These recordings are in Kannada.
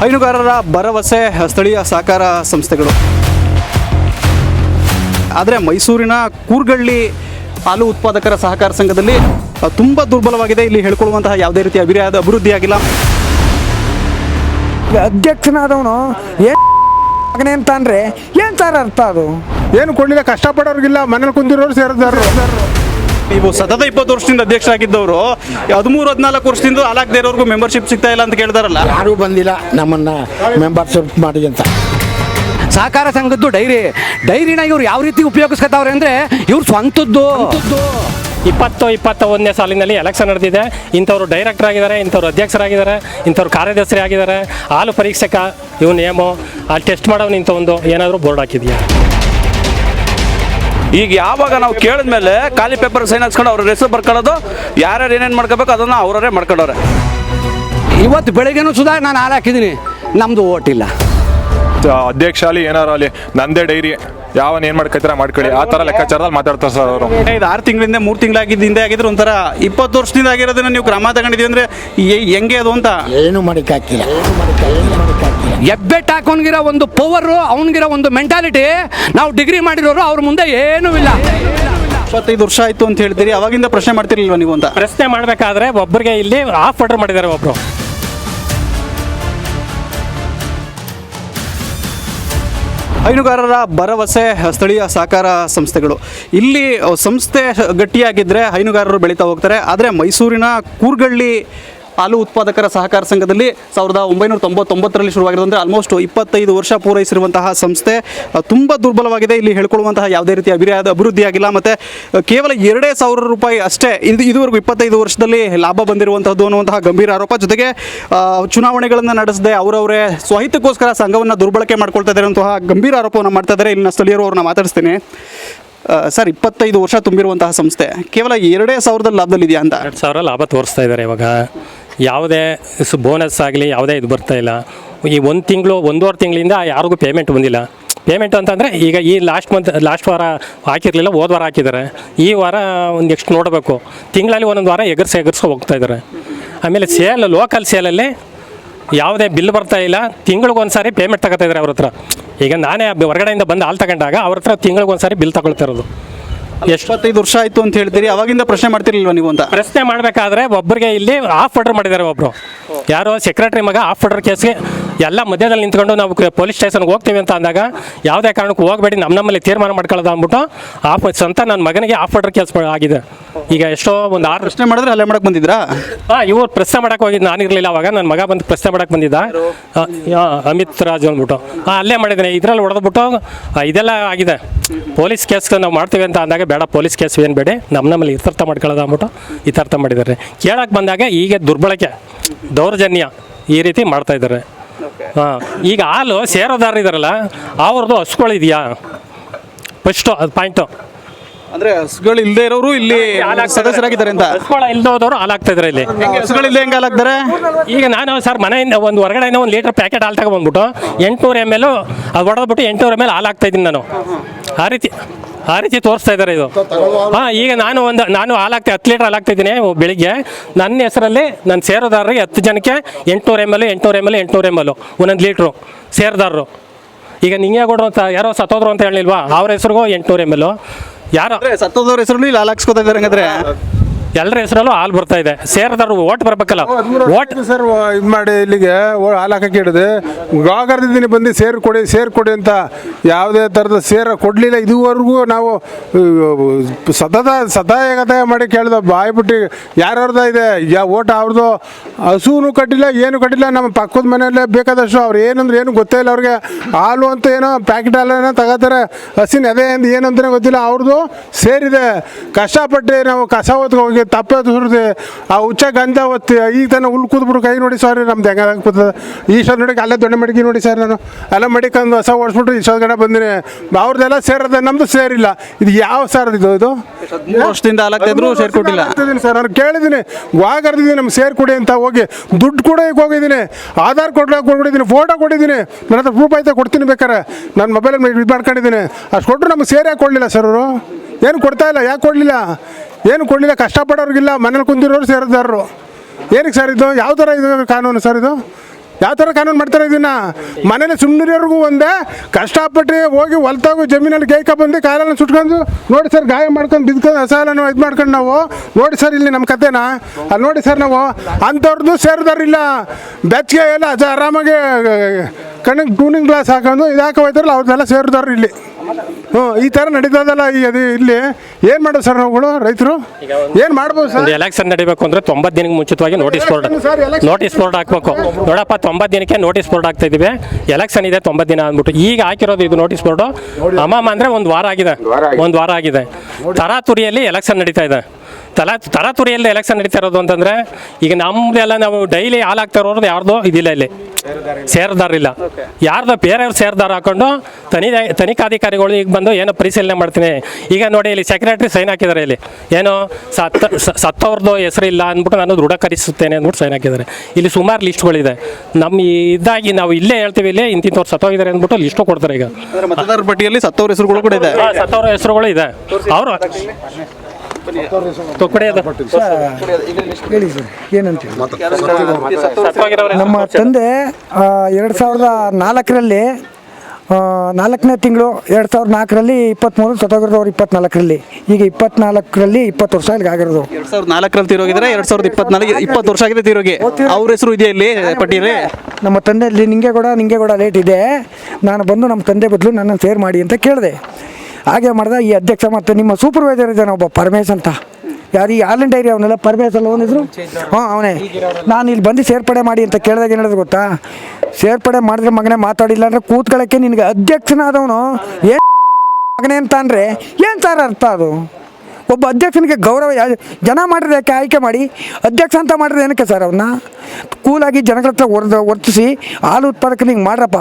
ಹೈನುಗಾರರ ಭರವಸೆ ಸ್ಥಳೀಯ ಸಹಕಾರ ಸಂಸ್ಥೆಗಳು. ಆದರೆ ಮೈಸೂರಿನ ಕೂರ್ಗಳ್ಳಿ ಹಾಲು ಉತ್ಪಾದಕರ ಸಹಕಾರ ಸಂಘದಲ್ಲಿ ತುಂಬ ದುರ್ಬಲವಾಗಿದೆ. ಇಲ್ಲಿ ಹೇಳ್ಕೊಳ್ಳುವಂತಹ ಯಾವುದೇ ರೀತಿಯ ಅಭಿವೃದ್ಧಿ ಅಭಿವೃದ್ಧಿಯಾಗಿಲ್ಲ. ಅಧ್ಯಕ್ಷನಾದವನು ಏನು ಅಂದ್ರೆ ಏನು ಸರ್ ಅರ್ಥ ಅದು? ಏನು ಕೊಡಲಿಲ್ಲ ಕಷ್ಟಪಡೋರ್ಗಿಲ್ಲ ಮನೇಲಿ ಕುಂದಿರೋರು ಸೇರಿದಾರು ನೀವು ಸತತ ಇಪ್ಪತ್ತು ವರ್ಷದಿಂದ ಅಧ್ಯಕ್ಷರಾಗಿದ್ದವರು ಹದಿಮೂರು ಹದಿನಾಲ್ಕು ವರ್ಷದಿಂದ ಹಾಲಾಗದೇ ಇರೋರ್ಗೂ ಮೆಂಬರ್ಶಿಪ್ ಸಿಗ್ತಾ ಇಲ್ಲ ಅಂತ ಕೇಳ್ತಾರಲ್ಲ ಯಾರೂ ಬಂದಿಲ್ಲ ನಮ್ಮನ್ನ ಮೆಂಬರ್ಶಿಪ್ ಮಾಡಿ ಅಂತ. ಸಹಕಾರ ಸಂಘದ್ದು ಡೈರಿ ಡೈರಿನ ಇವ್ರು ಯಾವ ರೀತಿ ಉಪಯೋಗಿಸ್ಕೊತಾವ್ರೆ ಅಂದ್ರೆ ಇವ್ರು ಸ್ವಂತದ್ದು. ಇಪ್ಪತ್ತು ಇಪ್ಪತ್ತ ಒಂದನೇ ಸಾಲಿನಲ್ಲಿ ಎಲೆಕ್ಷನ್ ನಡೆದಿದೆ. ಇಂಥವ್ರು ಡೈರೆಕ್ಟರ್ ಆಗಿದ್ದಾರೆ ಇಂಥವ್ರು ಅಧ್ಯಕ್ಷರಾಗಿದ್ದಾರೆ ಇಂಥವ್ರು ಕಾರ್ಯದರ್ಶಿ ಆಗಿದ್ದಾರೆ. ಹಾಲು ಪರೀಕ್ಷಕ ಇವು ನೇಮು ಅಲ್ಲಿ ಟೆಸ್ಟ್ ಮಾಡೋನು ಇಂಥ ಒಂದು ಏನಾದರೂ ಬೋರ್ಡ್ ಹಾಕಿದೆಯಾ? ಈಗ ಯಾವಾಗ ನಾವು ಕೇಳಿದ್ಮೇಲೆ ಖಾಲಿ ಪೇಪರ್ ಸೈನ್ ಹಾಕ್ಸ್ಕೊಂಡು ಅವ್ರ ಹೆಸರು ಬರ್ಕೊಳ್ಳೋದು ಯಾರ್ಯಾರು ಏನೇನು ಮಾಡ್ಕೋಬೇಕು ಅದನ್ನು ಅವರೇ ಮಾಡ್ಕೊಂಡವ್ರೆ. ಇವತ್ತು ಬೆಳಗ್ಗೆನೂ ಸುಧಾ ನಾನು ಹಾಲು ಹಾಕಿದ್ದೀನಿ. ನಮ್ಮದು ಓಟ್ ಇಲ್ಲ. ಅಧ್ಯಕ್ಷ ಅಲ್ಲಿ ಏನಾರು ಅಲ್ಲಿ ನಂದೇ ಡೈರಿ ಯಾವ ಏನ್ ಮಾಡ್ಕೈತಾರ ಮಾಡ್ಕೊಳ್ಳಿ. ಆ ತರ ಲೆಕ್ಕಾಚಾರದಲ್ಲಿ ಮಾತಾಡ್ತಾರೆ ಸರ್ ಅವರು. ಇದು ಆರು ತಿಂಗಳಿಂದ ಮೂರು ತಿಂಗಳಾಗಿದ್ದ ಹಿಂದೆ ಆಗಿದ್ರೆ ಒಂಥರ ಇಪ್ಪತ್ತು ವರ್ಷದಿಂದ ಆಗಿರೋದನ್ನ ನೀವು ಕ್ರಮ ತಗೊಂಡಿದ್ದೀವಿ ಅಂದ್ರೆ ಹೆಂಗೆ ಅದು ಅಂತ? ಏನು ಮಾಡಿಕ್ಕಾಕಿಲ್ಲ ಎಬ್ಬೆಟ್ ಹಾಕೋನ್ಗಿರೋ ಒಂದು ಪವರು ಅವನಿಗಿರೋ ಒಂದು ಮೆಂಟಾಲಿಟಿ ನಾವು ಡಿಗ್ರಿ ಮಾಡಿರೋರು ಅವ್ರ ಮುಂದೆ ಏನೂ ಇಲ್ಲ. ಇಪ್ಪತ್ತೈದು ವರ್ಷ ಆಯ್ತು ಅಂತ ಹೇಳ್ತೀರಿ ಅವಾಗಿಂದ ಪ್ರಶ್ನೆ ಮಾಡ್ತಿರ್ಲಿಲ್ವ ನೀವು ಅಂತ? ಪ್ರಶ್ನೆ ಮಾಡಬೇಕಾದ್ರೆ ಒಬ್ಬರಿಗೆ ಇಲ್ಲಿ ಆಫ್ ಆರ್ಡರ್ ಮಾಡಿದ್ದಾರೆ ಒಬ್ಬರು ಹೈನುಗಾರರ ಭರವಸೆ ಸ್ಥಳೀಯ ಸಹಕಾರ ಸಂಸ್ಥೆಗಳು. ಇಲ್ಲಿ ಸಂಸ್ಥೆ ಗಟ್ಟಿಯಾಗಿದ್ದರೆ ಹೈನುಗಾರರು ಬೆಳೀತಾ ಹೋಗ್ತಾರೆ ಆದರೆ ಮೈಸೂರಿನ ಕೂರ್ಗಳ್ಳಿ ಹಾಲು ಉತ್ಪಾದಕರ ಸಹಕಾರ ಸಂಘದಲ್ಲಿ ಸಾವಿರದ ಒಂಬೈನೂರ ತೊಂಬತ್ತೊಂಬತ್ತರಲ್ಲಿ ಶುರುವಾಗಿರೋದಂದರೆ ಆಲ್ಮೋಸ್ಟ್ ಇಪ್ಪತ್ತೈದು ವರ್ಷ ಪೂರೈಸಿರುವಂತಹ ಸಂಸ್ಥೆ. ತುಂಬ ದುರ್ಬಲವಾಗಿದೆ. ಇಲ್ಲಿ ಹೇಳ್ಕೊಳ್ಳುವಂತಹ ಯಾವುದೇ ರೀತಿಯ ಅಭಿವೃದ್ಧಿ ಅಭಿವೃದ್ಧಿಯಾಗಿಲ್ಲ ಮತ್ತು ಕೇವಲ ಎರಡೇ ಸಾವಿರ ರೂಪಾಯಿ ಅಷ್ಟೇ ಇದು ಇದುವರೆಗೂ ಇಪ್ಪತ್ತೈದು ವರ್ಷದಲ್ಲಿ ಲಾಭ ಬಂದಿರುವಂಥದ್ದು ಅನ್ನುವಂತಹ ಗಂಭೀರ ಆರೋಪ. ಜೊತೆಗೆ ಚುನಾವಣೆಗಳನ್ನು ನಡೆಸದೆ ಅವರವರೇ ಸ್ವಹಿತಕ್ಕೋಸ್ಕರ ಸಂಘವನ್ನು ದುರ್ಬಳಕೆ ಮಾಡ್ಕೊಳ್ತಾ ಇದ್ದಾರೆ ಅಂತಹ ಗಂಭೀರ ಆರೋಪವನ್ನು ಮಾಡ್ತಾ ಇದ್ದಾರೆ. ಇಲ್ಲಿನ ಸ್ಥಳೀಯರು ಅವ್ರನ್ನ ಮಾತಾಡಿಸ್ತೀನಿ. ಸರ್, ಇಪ್ಪತ್ತೈದು ವರ್ಷ ತುಂಬಿರುವಂತಹ ಸಂಸ್ಥೆ. ಕೇವಲ ಎರಡೇ ಸಾವಿರದ ಲಾಭದಲ್ಲಿ ಇದೆಯಾ ಅಂತ? ಎರಡು ಸಾವಿರ ಲಾಭ ತೋರಿಸ್ತಾ ಇದ್ದಾರೆ ಇವಾಗ. ಯಾವುದೇ ಬೋನಸ್ ಆಗಲಿ, ಯಾವುದೇ ಇದು ಇಲ್ಲ. ಈ ಒಂದು ತಿಂಗಳು, ಒಂದೂವರೆ ತಿಂಗಳಿಂದ ಯಾರಿಗೂ ಪೇಮೆಂಟ್ ಬಂದಿಲ್ಲ. ಪೇಮೆಂಟ್ ಅಂತಂದರೆ ಈಗ ಈ ಲಾಸ್ಟ್ ಮಂತ್ ಲಾಸ್ಟ್ ವಾರ ಹಾಕಿರಲಿಲ್ಲ, ಹೋದ ವಾರ ಹಾಕಿದ್ದಾರೆ. ಈ ವಾರ ಒಂದು ನೆಕ್ಸ್ಟ್ ನೋಡಬೇಕು. ತಿಂಗಳಲ್ಲಿ ಒಂದೊಂದು ವಾರ ಎಗರ್ಸಿ, ಎಗರ್ಸ್ಕೊ ಹೋಗ್ತಾ ಇದ್ದಾರೆ. ಆಮೇಲೆ ಸೇಲ್ ಲೋಕಲ್ ಸೇಲಲ್ಲಿ ಯಾವುದೇ ಬಿಲ್ ಬರ್ತಾ ಇಲ್ಲ. ತಿಂಗಳಿಗೊಂದ್ಸಾರಿ ಪೇಮೆಂಟ್ ತಗೋತಾ ಇದ್ದಾರೆ ಅವ್ರ ಹತ್ರ. ಈಗ ನಾನೇ ಹೊರಗಡೆಯಿಂದ ಬಂದು ಹಾಲು ತಗೊಂಡಾಗ ಅವ್ರ ಹತ್ರ ತಿಂಗಳಿಗೊಂದ್ಸಾರಿ ಬಿಲ್ ತಗೊಳ್ತಾ ಇರೋದು. ಎಷ್ಟು? ಎಪ್ಪತ್ತೈದು ವರ್ಷ ಆಯ್ತು ಅಂತ ಹೇಳ್ತೀರಿ ಅವಾಗಿಂದ ಪ್ರಶ್ನೆ ಮಾಡ್ತಿರಲಿಲ್ಲ ನೀವು ಅಂತ? ಪ್ರಶ್ನೆ ಮಾಡಬೇಕಾದ್ರೆ ಒಬ್ಬರಿಗೆ ಇಲ್ಲಿ ಆಫ್ ಆರ್ಡರ್ ಮಾಡಿದ್ದಾರೆ ಒಬ್ಬರು ಯಾರೋ ಸೆಕ್ರೆಟರಿ ಮಗ ಆಫ್ ಆರ್ಡರ್ ಕೇಸ್ಗೆ ಎಲ್ಲ ಮಧ್ಯದಲ್ಲಿ ನಿಂತ್ಕೊಂಡು ನಾವು ಪೊಲೀಸ್ ಸ್ಟೇಷನ್ಗೆ ಹೋಗ್ತೀವಿ ಅಂತ ಅಂದಾಗ ಯಾವುದೇ ಕಾರಣಕ್ಕೂ ಹೋಗಬೇಡಿ ನಮ್ಮ ನಮ್ಮಲ್ಲಿ ತೀರ್ಮಾನ ಮಾಡ್ಕೊಳ್ಳೋದು ಅಂದ್ಬಿಟ್ಟು ಆಫ್ ಸ್ವಂತ ನನ್ನ ಮಗನಿಗೆ ಆಫ್ ಆರ್ಡರ್ ಕೆಲಸ ಆಗಿದೆ. ಈಗ ಎಷ್ಟೋ ಒಂದು ಆರು ಪ್ರಶ್ನೆ ಮಾಡಿದ್ರೆ ಅಲ್ಲೇ ಮಾಡಕ್ಕೆ ಬಂದಿದ್ರಾ ಹಾಂ ಇವ್ರು ಪ್ರಶ್ನೆ ಮಾಡಕ್ಕೆ ಹೋಗಿದ್ದು ನಾನಿರಲಿಲ್ಲ ಅವಾಗ ನನ್ನ ಮಗ ಬಂದು ಪ್ರಶ್ನೆ ಮಾಡಕ್ಕೆ ಬಂದಿದ್ದ. ಅಮಿತ್ ರಾಜು ಅಂದ್ಬಿಟ್ಟು. ಹಾಂ ಅಲ್ಲೇ ಮಾಡಿದ್ದೇನೆ. ಇದ್ರಲ್ಲಿ ಹೊಡೆದ್ಬಿಟ್ಟು ಇದೆಲ್ಲ ಆಗಿದೆ. ಪೊಲೀಸ್ ಕೇಸ್ ನಾವು ಮಾಡ್ತೀವಿ ಅಂತ ಅಂದಾಗ ಬೇಡ ಪೊಲೀಸ್ ಕೇಸ್ ಏನು ಬೇಡಿ ನಮ್ಮ ನಮ್ಮಲ್ಲಿ ಇತರ್ಥ ಮಾಡ್ಕೊಳ್ಳೋದು ಅಂದ್ಬಿಟ್ಟು ಇತರ್ಥ ಮಾಡಿದ್ದಾರೆ. ಕೇಳಕ್ಕೆ ಬಂದಾಗ ಈಗ ದುರ್ಬಳಕೆ ದೌರ್ಜನ್ಯ ಈ ರೀತಿ ಮಾಡ್ತಾ ಇದ್ದಾರೆ. ಹಾಂ ಈಗ ಹಾಲು ಸೇರೋದಾರ ಇದಾರಲ್ಲ ಅವ್ರದ್ದು ಹಸ್ಗಳಿದೆಯಾ? ಫಸ್ಟು ಅದು ಪಾಯಿಂಟು ಅಂದ್ರೆ ಹಸುಗಳು ಇಲ್ಲದೆ ಇರೋರು ಇಲ್ಲಿ ಸದಸ್ಯರಾಗಿದ್ದಾರೆ ಅಂತ. ಹಸ್ಗಳ ಇಲ್ದೋದವರು ಹಾಲಾಗ್ತಾ ಇದಾರೆ ಇಲ್ಲಿ. ಹಸುಗಳಿಲ್ಲದೆ ಹೆಂಗೆ ಹಾಲಾಗ್ತಾರೆ ಈಗ ನಾನು ಸರ್ ಮನೆಯಿಂದ ಒಂದು ಹೊರಗಡೆಯಿಂದ ಒಂದು ಲೀಟ್ರ್ ಪ್ಯಾಕೆಟ್ ಹಾಲು ತಗೊಂಡ್ಬಿಟ್ಟು ಎಂಟುನೂರು ಎಂ ಎಲ್ ಅದು ಹೊಡೆದ್ಬಿಟ್ಟು ಎಂಟುನೂರು ಎಂ ಎಲ್ ಹಾಲು ಹಾಕ್ತಾ ಇದ್ದೀನಿ ನಾನು. ಆ ರೀತಿ. ಆ ರೀತಿ ತೋರಿಸ್ತಾ ಇದ್ದಾರೆ ಇದು. ಹಾಂ, ಈಗ ನಾನು ಒಂದು, ನಾನು ಹಾಲಾಗ್ತಾ, ಹತ್ತು ಲೀಟರ್ ಹಾಲಾಗ್ತಾ ಇದ್ದೀನಿ ಬೆಳಿಗ್ಗೆ. ನನ್ನ ಹೆಸರಲ್ಲಿ ನನ್ನ ಸೇರೋದಾರರಿಗೆ ಹತ್ತು ಜನಕ್ಕೆ ಎಂಟುನೂರು ಎಂ ಎಲ್ ಎಂಟುನೂರು ಎಂ ಎಲ್ ಎಂಟುನೂರು ಎಂ ಎಲ್ ಒಂದೊಂದು ಲೀಟ್ರು ಸೇರಿದಾರರು. ಈಗ ನಿಂಗೇಗೌಡರು ಅಂತ ಯಾರೋ ಸತ್ತೋದ್ರು ಅಂತ ಹೇಳಿಲ್ವಾ? ಅವ್ರ ಹೆಸರಿಗೂ ಎಂಟುನೂರು ಎಂ ಎಲ್ ಯಾರೋ? ಸತ್ತೋದ್ರ ಹೆಸರು ಇಲ್ಲಿ ಹಾಲಾಕ್ಸ್ಕೊತಾ ಇದ್ದಾರೆ ಹಂಗಾದ್ರೆ. ಎಲ್ಲರ ಹೆಸರಲ್ಲೂ ಹಾಲು ಬರ್ತಾ ಇದೆ. ಸೇರದಾರರು ಓಟ್ ಬರ್ಬೇಕಲ್ಲ. ಓಟ್ ಸರ್ ಇದು ಮಾಡಿ ಇಲ್ಲಿಗೆ ಹಾಲು ಹಾಕಕ್ಕೆ ಹಿಡಿದು ಗಾಗರದಿಂದ ಬಂದು ಸೇರ್ ಕೊಡಿ ಸೇರ್ ಕೊಡಿ ಅಂತ ಯಾವುದೇ ಥರದ ಸೇರ ಕೊಡಲಿಲ್ಲ. ಇದುವರೆಗೂ ನಾವು ಸತತ ಸದಾಯ ಮಾಡಿ ಮಾಡಿ ಕೇಳ್ದ ಬಾಯ್ಬಿಟ್ಟು ಯಾರ್ಯಾರ್ದ ಇದೆ? ಯಾ ಓಟ್ ಅವ್ರದ್ದು ಹಸುನು ಕಟ್ಟಿಲ್ಲ ಏನು ಕಟ್ಟಿಲ್ಲ. ನಮ್ಮ ಪಕ್ಕದ ಮನೆಯಲ್ಲೇ ಬೇಕಾದಷ್ಟು ಅವ್ರು ಏನಂದ್ರೆ ಏನು ಗೊತ್ತೇ ಇಲ್ಲ ಅವ್ರಿಗೆ. ಹಾಲು ಅಂತ ಏನೋ ಪ್ಯಾಕೆಟ್ ಹಾಲನ ತಗೋತಾರೆ. ಹಸಿನ ಅದೇ ಏನು ಅಂತಲೇ ಗೊತ್ತಿಲ್ಲ. ಅವ್ರದ್ದು ಸೇರಿದೆ. ಕಷ್ಟಪಟ್ಟು ನಾವು ಕಸ ಹೊತ್ಕೊಂಡು ಹೋಗಿ ತಪ್ಪೆ ಹುರಿದು ಆ ಹುಚ್ಚ ಗಂಧ ಒತ್ತಿ ಈಗ ತನಕ ಹುಲ್ ಕೂದ್ಬಿಡು ಕೈ ನೋಡಿ ಸರ್ ನಮ್ದು ಹೆಂಗ ಆಗ್ತದೆ ಈಶ್ವರ ನೋಡಿ ಅಲ್ಲೇ ದೊಡ್ಡ ಮಡಿಕೆ ನೋಡಿ ಸರ್ ನಾನು. ಎಲ್ಲ ಮಡಿಕೊಂಡು ಹೊಸ ಓಡಿಸ್ಬಿಟ್ಟು ಈಶ್ವರ ಗಣ ಬಂದಿನಿ. ಅವ್ರದ್ದೆಲ್ಲ ಸೇರದ ನಮ್ದು ಸೇರಿಲ್ಲ. ಇದು ಯಾವ ಸರ್ ಇದು ಇದು? ವರ್ಷದಿಂದ ಇದ್ರು ಸೇರ್. ನಾನು ಕೇಳಿದ್ದೀನಿ. ವಾಗರ್ದಿದ್ದೀನಿ ನಮ್ಗೆ ಸೇರ್ಕೊಡಿ ಅಂತ ಹೋಗಿ. ದುಡ್ಡು ಕೂಡ ಈಗ ಹೋಗಿದ್ದೀನಿ. ಆಧಾರ್ ಕಾರ್ಡ್ ಕೊಟ್ಬಿಟ್ಟಿದ್ದೀನಿ. ಫೋಟೋ ಕೊಟ್ಟಿದ್ದೀನಿ. ನನ್ನ ಹತ್ರ ಪ್ರೂಫ್ ಐತೆ ಕೊಡ್ತೀನಿ ಬೇಕಾರೆ ನನ್ನ ಮೊಬೈಲ್ ಇದು ಮಾಡ್ಕೊಂಡಿದ್ದೀನಿ. ಅಷ್ಟು ಕೊಟ್ಟರು ನಮ್ಗೆ ಸೇರ್ ಯಾಕೆ ಕೊಡಲಿಲ್ಲ ಸರ್ ಅವರು. ಏನು ಕೊಡ್ತಾ ಇಲ್ಲ ಯಾಕೆ ಕೊಡಲಿಲ್ಲ? ಏನು ಕೊಡಲಿಲ್ಲ, ಕಷ್ಟಪಡೋರಿಗಿಲ್ಲ, ಮನೇಲಿ ಕುಂದಿರೋರು ಸೇರಿದಾರರು ಏನಕ್ಕೆ ಸರ್ ಇದು? ಯಾವ ಥರ ಇದು ಕಾನೂನು ಸರ್ ಇದು? ಯಾವ ಥರ ಕಾನೂನು ಮಾಡ್ತಾರೆ ಇದನ್ನ? ಮನೇಲಿ ಸುಮ್ಮನಿರೋರ್ಗೂ ಒಂದೇ, ಕಷ್ಟಪಟ್ಟು ಹೋಗಿ ಹೊಲ್ತಾಗು ಜಮೀನಲ್ಲಿ ಗೈಕ ಬಂದು ಕಾಲನ್ನು ಸುಟ್ಕೊಂಡು ನೋಡಿ ಸರ್, ಗಾಯ ಮಾಡ್ಕೊಂಡು ಬಿದ್ಕೊಂಡು ಹಸಾಲನ್ನು ಇದು ಮಾಡ್ಕೊಂಡು ನಾವು. ನೋಡಿ ಸರ್ ಇಲ್ಲಿ ನಮ್ಮ ಕತೆನ ಅಲ್ಲಿ ನೋಡಿ ಸರ್ ನಾವು, ಅಂಥವ್ರದ್ದು ಸೇರಿದಾರಿಲ್ಲ ಬೆಚ್ಚಗೆ ಎಲ್ಲ ಆರಾಮಾಗಿ, ಕಣ್ಣಿಗೆ ಟೂನಿಂಗ್ ಗ್ಲಾಸ್ ಹಾಕೊಂಡು ಇದು ಹಾಕೋ ಹೋಯ್ತಾರಲ್ಲ ಅವ್ರನ್ನೆಲ್ಲ ಸೇರಿದಾರ ಇಲ್ಲಿ. ಹ್ಞೂ ಈ ಥರ ನಡೀತದಲ್ಲ ಈ ಅದು ಇಲ್ಲಿ. ಏನು ಮಾಡೋದು ಸರ್ ನಾವುಗಳು ರೈತರು? ಏನು ಮಾಡ್ಬೋದು ಸರ್? ಒಂದು ಎಲೆಕ್ಷನ್ ನಡಿಬೇಕು ಅಂದ್ರೆ ತೊಂಬತ್ತು ದಿನಕ್ಕೆ ಮುಂಚಿತವಾಗಿ notice board sir, notice board ಹಾಕ್ಬೇಕು. ನೋಡಪ್ಪ ತೊಂಬತ್ತು ದಿನಕ್ಕೆ ನೋಟಿಸ್ ಬೋರ್ಡ್ ಹಾಕ್ತಾ ಇದೀವಿ. ಎಲೆಕ್ಷನ್ ಇದೆ ತೊಂಬತ್ತು ದಿನ ಅಂದ್ಬಿಟ್ಟು. ಈಗ ಹಾಕಿರೋದು ಇದು ನೋಟಿಸ್ ಬೋರ್ಡು ಅಮಾಮ ಅಂದ್ರೆ ಒಂದು ವಾರ ಆಗಿದೆ. ಒಂದು ವಾರ ಆಗಿದೆ. ತರಾತುರಿಯಲ್ಲಿ ಎಲೆಕ್ಷನ್ ನಡೀತಾ ಇದೆ. ತಲಾ ತರಾತುರಿಯಲ್ಲಿ ಎಲೆಕ್ಷನ್ ನಡೀತಾ ಇರೋದು ಅಂತಂದ್ರೆ ಈಗ ನಮ್ದೆಲ್ಲ ನಾವು ಡೈಲಿ ಹಾಲು ಹಾಕ್ತಾ ಇರೋದು ಯಾರ್ದು ಇದಿಲ್ಲ ಇಲ್ಲಿ. ಸೇರ್ದಾರಿಲ್ಲ. ಯಾರ್ದೋ ಬೇರೆಯವ್ರು ಸೇರ್ದಾರ ಹಾಕೊಂಡು ತನಿ ತನಿಖಾಧಿಕಾರಿಗಳು ಈಗ ಬಂದು ಏನೋ ಪರಿಶೀಲನೆ ಮಾಡ್ತೀನಿ. ಈಗ ನೋಡಿ ಇಲ್ಲಿ ಸೆಕ್ರೆಟರಿ ಸೈನ್ ಹಾಕಿದ್ದಾರೆ ಇಲ್ಲಿ. ಏನೋ ಸತ್ತ ಸತ್ತವ್ರದ್ದು ಹೆಸರು ಇಲ್ಲ ಅಂದ್ಬಿಟ್ಟು ನಾನು ದೃಢಕರಿಸುತ್ತೇನೆ ಅಂದ್ಬಿಟ್ಟು ಸೈನ್ ಹಾಕಿದ್ದಾರೆ. ಇಲ್ಲಿ ಸುಮಾರು ಲಿಸ್ಟ್ಗಳಿದೆ ನಮ್ಮ ಇದಾಗಿ ನಾವು ಇಲ್ಲೇ ಹೇಳ್ತೀವಿ ಇಲ್ಲಿ ಇಂತಿಂಥವ್ರು ಸತ್ತೋಗಿದ್ದಾರೆ ಅಂದ್ಬಿಟ್ಟು ಲಿಸ್ಟು ಕೊಡ್ತಾರೆ ಈಗ. ಅಂದ್ರೆ ಮತದಾರರ ಪಟ್ಟಿಯಲ್ಲಿ ಸತ್ತವ್ರ ಹೆಸರುಗಳು ಕೂಡ ಇದೆ. ಸತ್ತವ್ರ ಹೆಸರುಗಳು ಇದೆ. ಅವರು ಕೊಡಿ. ಹೇಳಿ ಸರ್ ಏನಂತ ಹೇಳಿ. ನಮ್ಮ ತಂದೆ ಎರಡು ಸಾವಿರದ ನಾಲ್ಕರಲ್ಲಿ ನಾಲ್ಕನೇ ತಿಂಗಳು ಎರಡು ಸಾವಿರದ ನಾಲ್ಕರಲ್ಲಿ ಇಪ್ಪತ್ತ್ಮೂರು ಸತ್ತೋಗಿರೋದು ಇಪ್ಪತ್ನಾಲ್ಕರಲ್ಲಿ. ಈಗ ಇಪ್ಪತ್ನಾಲ್ಕರಲ್ಲಿ ಇಪ್ಪತ್ತು ವರ್ಷ ಇಲ್ಲಿಗೆ ಆಗಿರೋದು. ಎರಡು ಸಾವಿರದ ನಾಲ್ಕರಲ್ಲಿ ತೀರೋಗಿದ್ರೆ ಎರಡು ಸಾವಿರದ ಇಪ್ಪತ್ನಾಲ್ಕು ಇಪ್ಪತ್ತು ವರ್ಷ ಆಗಿದೆ ತೀರೋಗಿ. ಅವ್ರ ಹೆಸರು ಇದೆ ಇಲ್ಲಿ ಪಟ್ಟಿಯಲ್ಲಿ ನಮ್ಮ ತಂದೆಯಲ್ಲಿ ನಿಂಗೇಗೌಡ ನಿಂಗೇಗೌಡ ಲೇಟ್ ಇದೆ. ನಾನು ಬಂದು ನಮ್ಮ ತಂದೆ ಬದಲು ನನ್ನನ್ನು ಸೇರ್ ಮಾಡಿ ಅಂತ ಕೇಳಿದೆ. ಹಾಗೆ ಮಾಡ್ದೆ ಈ ಅಧ್ಯಕ್ಷ ಮತ್ತು ನಿಮ್ಮ ಸೂಪರ್ವೈಸರ್ ಇದ್ದಾನೆ ಒಬ್ಬ ಪರಮೇಶ್ ಅಂತ. ಯಾರು ಈ ಆಲ್ ಡೈರಿ ಅವನೆಲ್ಲ, ಪರಮೇಶ್ ಅಲ್ಲ ಅವನಿದ್ರು ಹಾಂ, ಅವನೇ. ನಾನು ಇಲ್ಲಿ ಬಂದು ಸೇರ್ಪಡೆ ಮಾಡಿ ಅಂತ ಕೇಳಿದಾಗ ಏನು ಹೇಳಿದ್ರು ಗೊತ್ತಾ? ಸೇರ್ಪಡೆ ಮಾಡಿದ್ರೆ ಮಗನೇ ಮಾತಾಡಿಲ್ಲ ಅಂದರೆ ಕೂತ್ಕೊಳ್ಳೋಕ್ಕೆ ನಿನಗೆ ಅಧ್ಯಕ್ಷನಾದವನು ಏನು ಮಗನೇ ಅಂತ ಅಂದರೆ ಏನು ಸರ್ ಅರ್ಥ ಅದು? ಒಬ್ಬ ಅಧ್ಯಕ್ಷನಿಗೆ ಗೌರವ ಜನ ಮಾಡಿದ್ರೆ ಯಾಕೆ ಆಯ್ಕೆ ಮಾಡಿ? ಅಧ್ಯಕ್ಷ ಅಂತ ಮಾಡಿದ್ರೆ ಏನಕ್ಕೆ ಸರ್ ಅವನ್ನ ಕೂಲಾಗಿ ಜನಗಳ ಹತ್ರ ವರ್ದ ವರ್ತಿಸಿ ಹಾಲು ಉತ್ಪಾದಕನಿಗೆ ಮಾಡ್ರಪ್ಪ.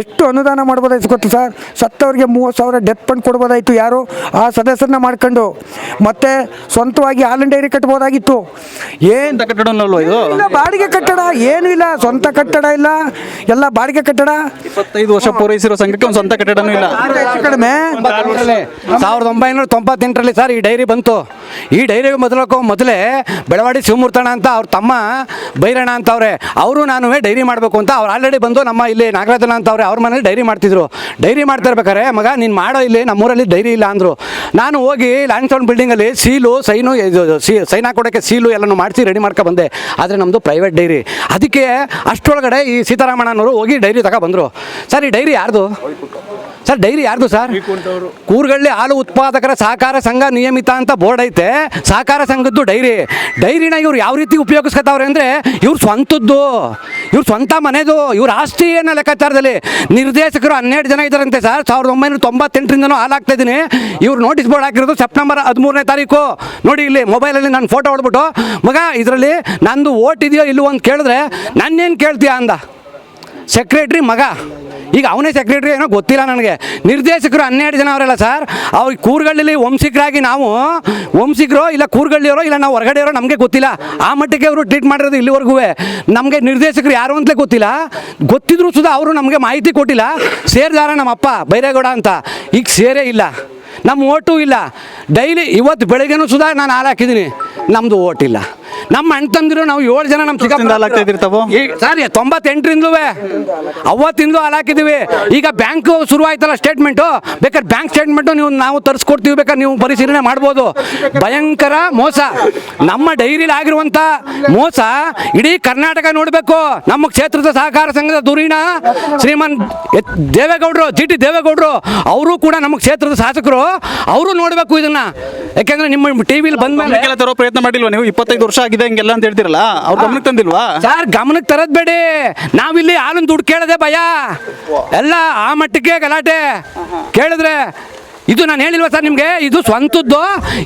ಎಷ್ಟು ಅನುದಾನ ಮಾಡ್ಬೋದಾಯ್ತು ಗೊತ್ತು ಸರ್? ಸತ್ತವರಿಗೆ ಮೂವತ್ತು ಸಾವಿರ ಡೆತ್ ಫಂಡ್ ಕೊಡ್ಬೋದಾಯ್ತು ಯಾರು? ಆ ಸದಸ್ಯರನ್ನ ಮಾಡ್ಕೊಂಡು. ಮತ್ತೆ ಸ್ವಂತವಾಗಿ ಹಾಲಿನ ಡೈರಿ ಕಟ್ಬೋದಾಗಿತ್ತು. ಏನು ಇದು? ಇಲ್ಲ ಬಾಡಿಗೆ ಕಟ್ಟಡ ಏನೂ ಇಲ್ಲ. ಸ್ವಂತ ಕಟ್ಟಡ ಇಲ್ಲ. ಎಲ್ಲ ಬಾಡಿಗೆ ಕಟ್ಟಡ. ಇಪ್ಪತ್ತೈದು ವರ್ಷ ಪೂರೈಸಿರೋ ಸಂಘಕ್ಕೆ ಒಂದು ಸ್ವಂತ ಕಟ್ಟಡನೂ ಇಲ್ಲ. ಕಡಿಮೆ. ಸಾವಿರದ ಒಂಬೈನೂರ ತೊಂಬತ್ತೆಂಟರಲ್ಲಿ ಸರ್ ಈ ಡೈರಿ ಬಂತು. ಈ ಡೈರಿ ಮೊದಲಕ್ಕೋ ಮೊದಲೇ ಬೆಳವಾಡಿ ಶಿವಮೂರ್ತಣ ಅಂತ ಅವ್ರ ತಮ್ಮ ಬೈರಣ್ಣ ಅಂತ ಅವ್ರೆ. ಅವರು ನಾನು ಡೈರಿ ಮಾಡಬೇಕು ಅಂತ ಅವ್ರು ಆಲ್ರೆಡಿ ಬಂದು ನಮ್ಮ ಇಲ್ಲಿ ನಾಗರಾಜನ ಅಂತ ಅವ್ರೆ ಅವ್ರ ಮನೇಲಿ ಡೈರಿ ಮಾಡ್ತಿದ್ರು. ಡೈರಿ ಮಾಡ್ತಾ ಇರ್ಬೇಕಾರೆ ಮಗ ನೀನು ಮಾಡೋ ಇಲ್ಲಿ ನಮ್ಮೂರಲ್ಲಿ ಡೈರಿ ಇಲ್ಲ ಅಂದರು. ನಾನು ಹೋಗಿ ಲ್ಯಾಂಡ್ ಸೌಂಡ್ ಬಿಲ್ಡಿಂಗಲ್ಲಿ ಸೀಲು ಸೈನು ಇದು ಸಿ ಸೈನ್ ಹಾಕೊಡೋಕ್ಕೆ ಸೀಲು ಎಲ್ಲನೂ ಮಾಡಿಸಿ ರೆಡಿ ಮಾಡ್ಕೊ ಬಂದೆ. ಆದರೆ ನಮ್ಮದು ಪ್ರೈವೇಟ್ ಡೈರಿ. ಅದಕ್ಕೆ ಅಷ್ಟರೊಳಗಡೆ ಈ ಸೀತಾರಾಮಣ್ಣನವರು ಹೋಗಿ ಡೈರಿ ತಗೊ ಬಂದರು. ಸರ್ ಈ ಡೈರಿ ಯಾರ್ದು? ಸರ್ ಡೈರಿ ಯಾರ್ದು ಸರ್? ಕೂರ್ಗಳ್ಳಿ ಹಾಲು ಉತ್ಪಾದಕರ ಸಹಕಾರ ಸಂಘ ನಿಯಮಿತ ಅಂತ ಬೋರ್ಡ್ ಐತೆ, ಸಹಕಾರ ಸಂಘದ್ದು ಡೈರಿ. ಡೈರಿನ ಇವ್ರು ಯಾವ ರೀತಿ ಉಪಯೋಗಿಸ್ಕೊತಾವ್ರೆ ಅಂದರೆ ಇವ್ರ ಸ್ವಂತದ್ದು, ಇವ್ರ ಸ್ವಂತ ಮನೆದು, ಇವ್ರ ಆಸ್ತಿ ಏನೋ ಲೆಕ್ಕಾಚಾರದಲ್ಲಿ. ನಿರ್ದೇಶಕರು ಹನ್ನೆರಡು ಜನ ಇದ್ದಾರಂತೆ ಸರ್ ಸಾವಿರದ ಒಂಬೈನೂರ ತೊಂಬತ್ತೆಂಟರಿಂದನೂ ಹಾಲು ಹಾಕ್ತಾ ಇದ್ದೀನಿ ಇವ್ರು ನೋಟಿಸ್ ಬೋರ್ಡ್ ಹಾಕಿರೋದು ಸೆಪ್ಟೆಂಬರ್ ಹದಿಮೂರನೇ ತಾರೀಕು. ನೋಡಿ ಇಲ್ಲಿ ಮೊಬೈಲಲ್ಲಿ ನಾನು ಫೋಟೋ ಹೊಡ್ಬಿಟ್ಟು ಮಗ ಇದರಲ್ಲಿ ನಂದು ಓಟ್ ಇದೆಯೋ ಇಲ್ಲವೋ ಅಂತ ಕೇಳಿದ್ರೆ, ನನ್ನೇನು ಕೇಳ್ತೀಯಾ ಅಂದ? ಸೆಕ್ರೆಟ್ರಿ ಮಗ. ಈಗ ಅವನೇ ಸೆಕ್ರೆಟರಿ ಏನೋ ಗೊತ್ತಿಲ್ಲ ನನಗೆ. ನಿರ್ದೇಶಕರು ಹನ್ನೆರಡು ಜನ ಅವರಲ್ಲ ಸರ್ ಅವ್ರಿಗೆ ಕೂರ್ಗಳ್ಳಿ ವಂಶಿಕರಾಗಿ ನಾವು, ವಂಶಿಕರೋ ಇಲ್ಲ ಕೂರ್ಗಳ್ಳಿಯವರೋ ಇಲ್ಲ ನಾವು ಹೊರಗಡೆ ಇರೋ ನಮಗೆ ಗೊತ್ತಿಲ್ಲ. ಆ ಮಟ್ಟಕ್ಕೆ ಅವರು ಟ್ರೀಟ್ ಮಾಡಿರೋದು ಇಲ್ಲಿವರೆಗೂ. ನಮಗೆ ನಿರ್ದೇಶಕರು ಯಾರು ಅಂತಲೇ ಗೊತ್ತಿಲ್ಲ. ಗೊತ್ತಿದ್ರು ಸುಧಾ ಅವರು ನಮಗೆ ಮಾಹಿತಿ ಕೊಟ್ಟಿಲ್ಲ. ಸೇರಿದಾರ ನಮ್ಮಪ್ಪ ಬೈರೇಗೌಡ ಅಂತ. ಈಗ ಸೇರೇ ಇಲ್ಲ. ನಮ್ಮ ಓಟು ಇಲ್ಲ. ಡೈಲಿ ಇವತ್ತು ಬೆಳಗ್ಗೆನೂ ಸುದಾ ನಾನು ಹಾಲು ಹಾಕಿದ್ದೀನಿ. ನಮ್ಮದು ಓಟಿಲ್ಲ ನಮ್ಮ ಅಣ್ಣ ತಂದಿರೋ ನಾವು ಏಳು ಜನ ನಮ್ಮ? ಈಗ ಸರ್ ತೊಂಬತ್ತೆಂಟರಿಂದಲೂ ಅವತ್ತಿಂದಲೂ ಹಾಲಾಕಿದ್ದೀವಿ ಈಗ ಬ್ಯಾಂಕ್ ಶುರು ಆಯ್ತಲ್ಲ ಸ್ಟೇಟ್ಮೆಂಟು ಬೇಕಾದ್ರೆ ಬ್ಯಾಂಕ್ ಸ್ಟೇಟ್ಮೆಂಟು ನೀವು ನಾವು ತರಿಸ್ಕೊಡ್ತೀವಿ. ಬೇಕಾದ್ರೆ ನೀವು ಪರಿಶೀಲನೆ ಮಾಡ್ಬೋದು. ಭಯಂಕರ ಮೋಸ. ನಮ್ಮ ಡೈರಿಲಿ ಆಗಿರುವಂಥ ಮೋಸ ಇಡೀ ಕರ್ನಾಟಕ ನೋಡಬೇಕು. ನಮ್ಮ ಕ್ಷೇತ್ರದ ಸಹಕಾರ ಸಂಘದ ಧುರೀಣ ಶ್ರೀಮನ್ ದೇವೇಗೌಡರು ಜಿ ಟಿ ದೇವೇಗೌಡರು ಅವರು ಕೂಡ ನಮ್ಮ ಕ್ಷೇತ್ರದ ಶಾಸಕರು. ಅವರು ನೋಡಬೇಕು ಇದನ್ನ. ಯಾಕೆಂದ್ರೆ ನಿಮ್ಮ ಟಿವಿಲಿ ಬಂದ ಮೇಲೆ ಪ್ರಯತ್ನ ಮಾಡಿಲ್ವಾ ನೀವು? ಇಪ್ಪತ್ತೈದು ವರ್ಷ ಆಗಿದೆ ಹಿಂಗೆಲ್ಲ ಅಂತ ಹೇಳ್ತಿರಲ್ಲ ಅವ್ರ ಗಮನಕ್ಕೆ ತಂದಿಲ್ವಾ? ಸರ್ ಗಮನಕ್ಕೆ ತರದ್ ಬೇಡಿ. ನಾವಿಲ್ಲಿ ಹಾಲನ್ನು ದುಡ್ಡು ಕೇಳದೆ ಭಯ. ಎಲ್ಲ ಆ ಮಟ್ಟಕ್ಕೆ ಗಲಾಟೆ. ಕೇಳಿದ್ರೆ ಇದು ನಾನು ಹೇಳಿಲ್ವ ಸರ್ ನಿಮಗೆ? ಇದು ಸ್ವಂತದ್ದು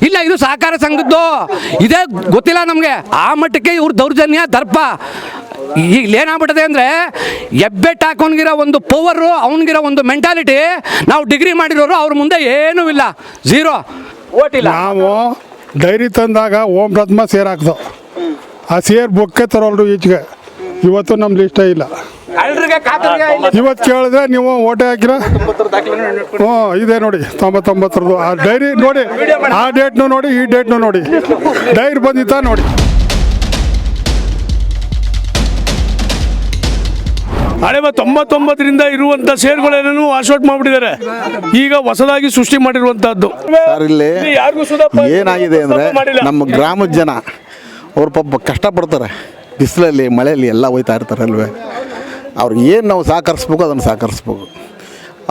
ಇಲ್ಲ ಇದು ಸಹಕಾರ ಸಂಘದ್ದು. ಇದೇ ಗೊತ್ತಿಲ್ಲ ನಮಗೆ. ಆ ಮಟ್ಟಕ್ಕೆ ಇವ್ರ ದೌರ್ಜನ್ಯ ದರ್ಪ. ಈಗ ಏನಾಗ್ಬಿಟ್ಟದೆ ಅಂದರೆ ಎಬ್ಬೆಟ್ ಹಾಕೋನ್ಗಿರೋ ಒಂದು ಪವರು ಅವನಿಗಿರೋ ಒಂದು ಮೆಂಟಾಲಿಟಿ ನಾವು ಡಿಗ್ರಿ ಮಾಡಿರೋರು ಅವ್ರ ಮುಂದೆ ಏನೂ ಇಲ್ಲ. ಝೀರೋ ಓಟಿಲ್ಲ ನಾವು ಡೈರಿ ತಂದಾಗ ಓಂ ರತ್ಮ ಸೇರ್ ಹಾಕ್ದು ಆ ಸೇರ್ ಬೊಕ್ಕೆ ತರೋಲ್ರು ಈಚೆಗೆ. ಇವತ್ತು ನಮ್ಮ ಲಿಸ್ಟೇ ಇಲ್ಲ. ಇವತ್ತು ಕೇಳಿದ್ರೆ ನೀವು ಓಟೆ ಹಾಕಿರ? ಹ್ಞೂ ಇದೆ ನೋಡಿ ತೊಂಬತ್ತೊಂಬತ್ತರದ್ದು ಆ ಡೈರಿ ನೋಡಿ ಆ ಡೇಟ್ನು ನೋಡಿ ಈ ಡೇಟ್ನು ನೋಡಿ. ಡೈರಿ ಬಂದಿತ್ತಾ ನೋಡಿ. ಹಳೆ ತೊಂಬತ್ತೊಂಬತ್ತರಿಂದ ಇರುವಂಥ ಸೇರ್ಗಳೆಲ್ಲನೂ ವಾಶ್ ಔಟ್ ಮಾಡಿಬಿಟ್ಟಿದ್ದಾರೆ. ಈಗ ಹೊಸದಾಗಿ ಸೃಷ್ಟಿ ಮಾಡಿರುವಂತಹದ್ದು. ಸರ್ ಇಲ್ಲಿ ಯಾರಿಗೂ ಏನಾಗಿದೆ ಅಂದ್ರೆ ನಮ್ಮ ಗ್ರಾಮದ ಜನ ಅವ್ರು ಪಾಪ ಕಷ್ಟಪಡ್ತಾರೆ. ಬಿಸಿಲಲ್ಲಿ ಮಳೆಯಲ್ಲಿ ಎಲ್ಲ ಹೋಯ್ತಾ ಇರ್ತಾರೆ ಅಲ್ವೇ ಅವ್ರಿಗೆ ಏನು ನಾವು ಸಹಕರಿಸ್ಬೇಕು ಅದನ್ನು ಸಹಕರಿಸ್ಬೇಕು.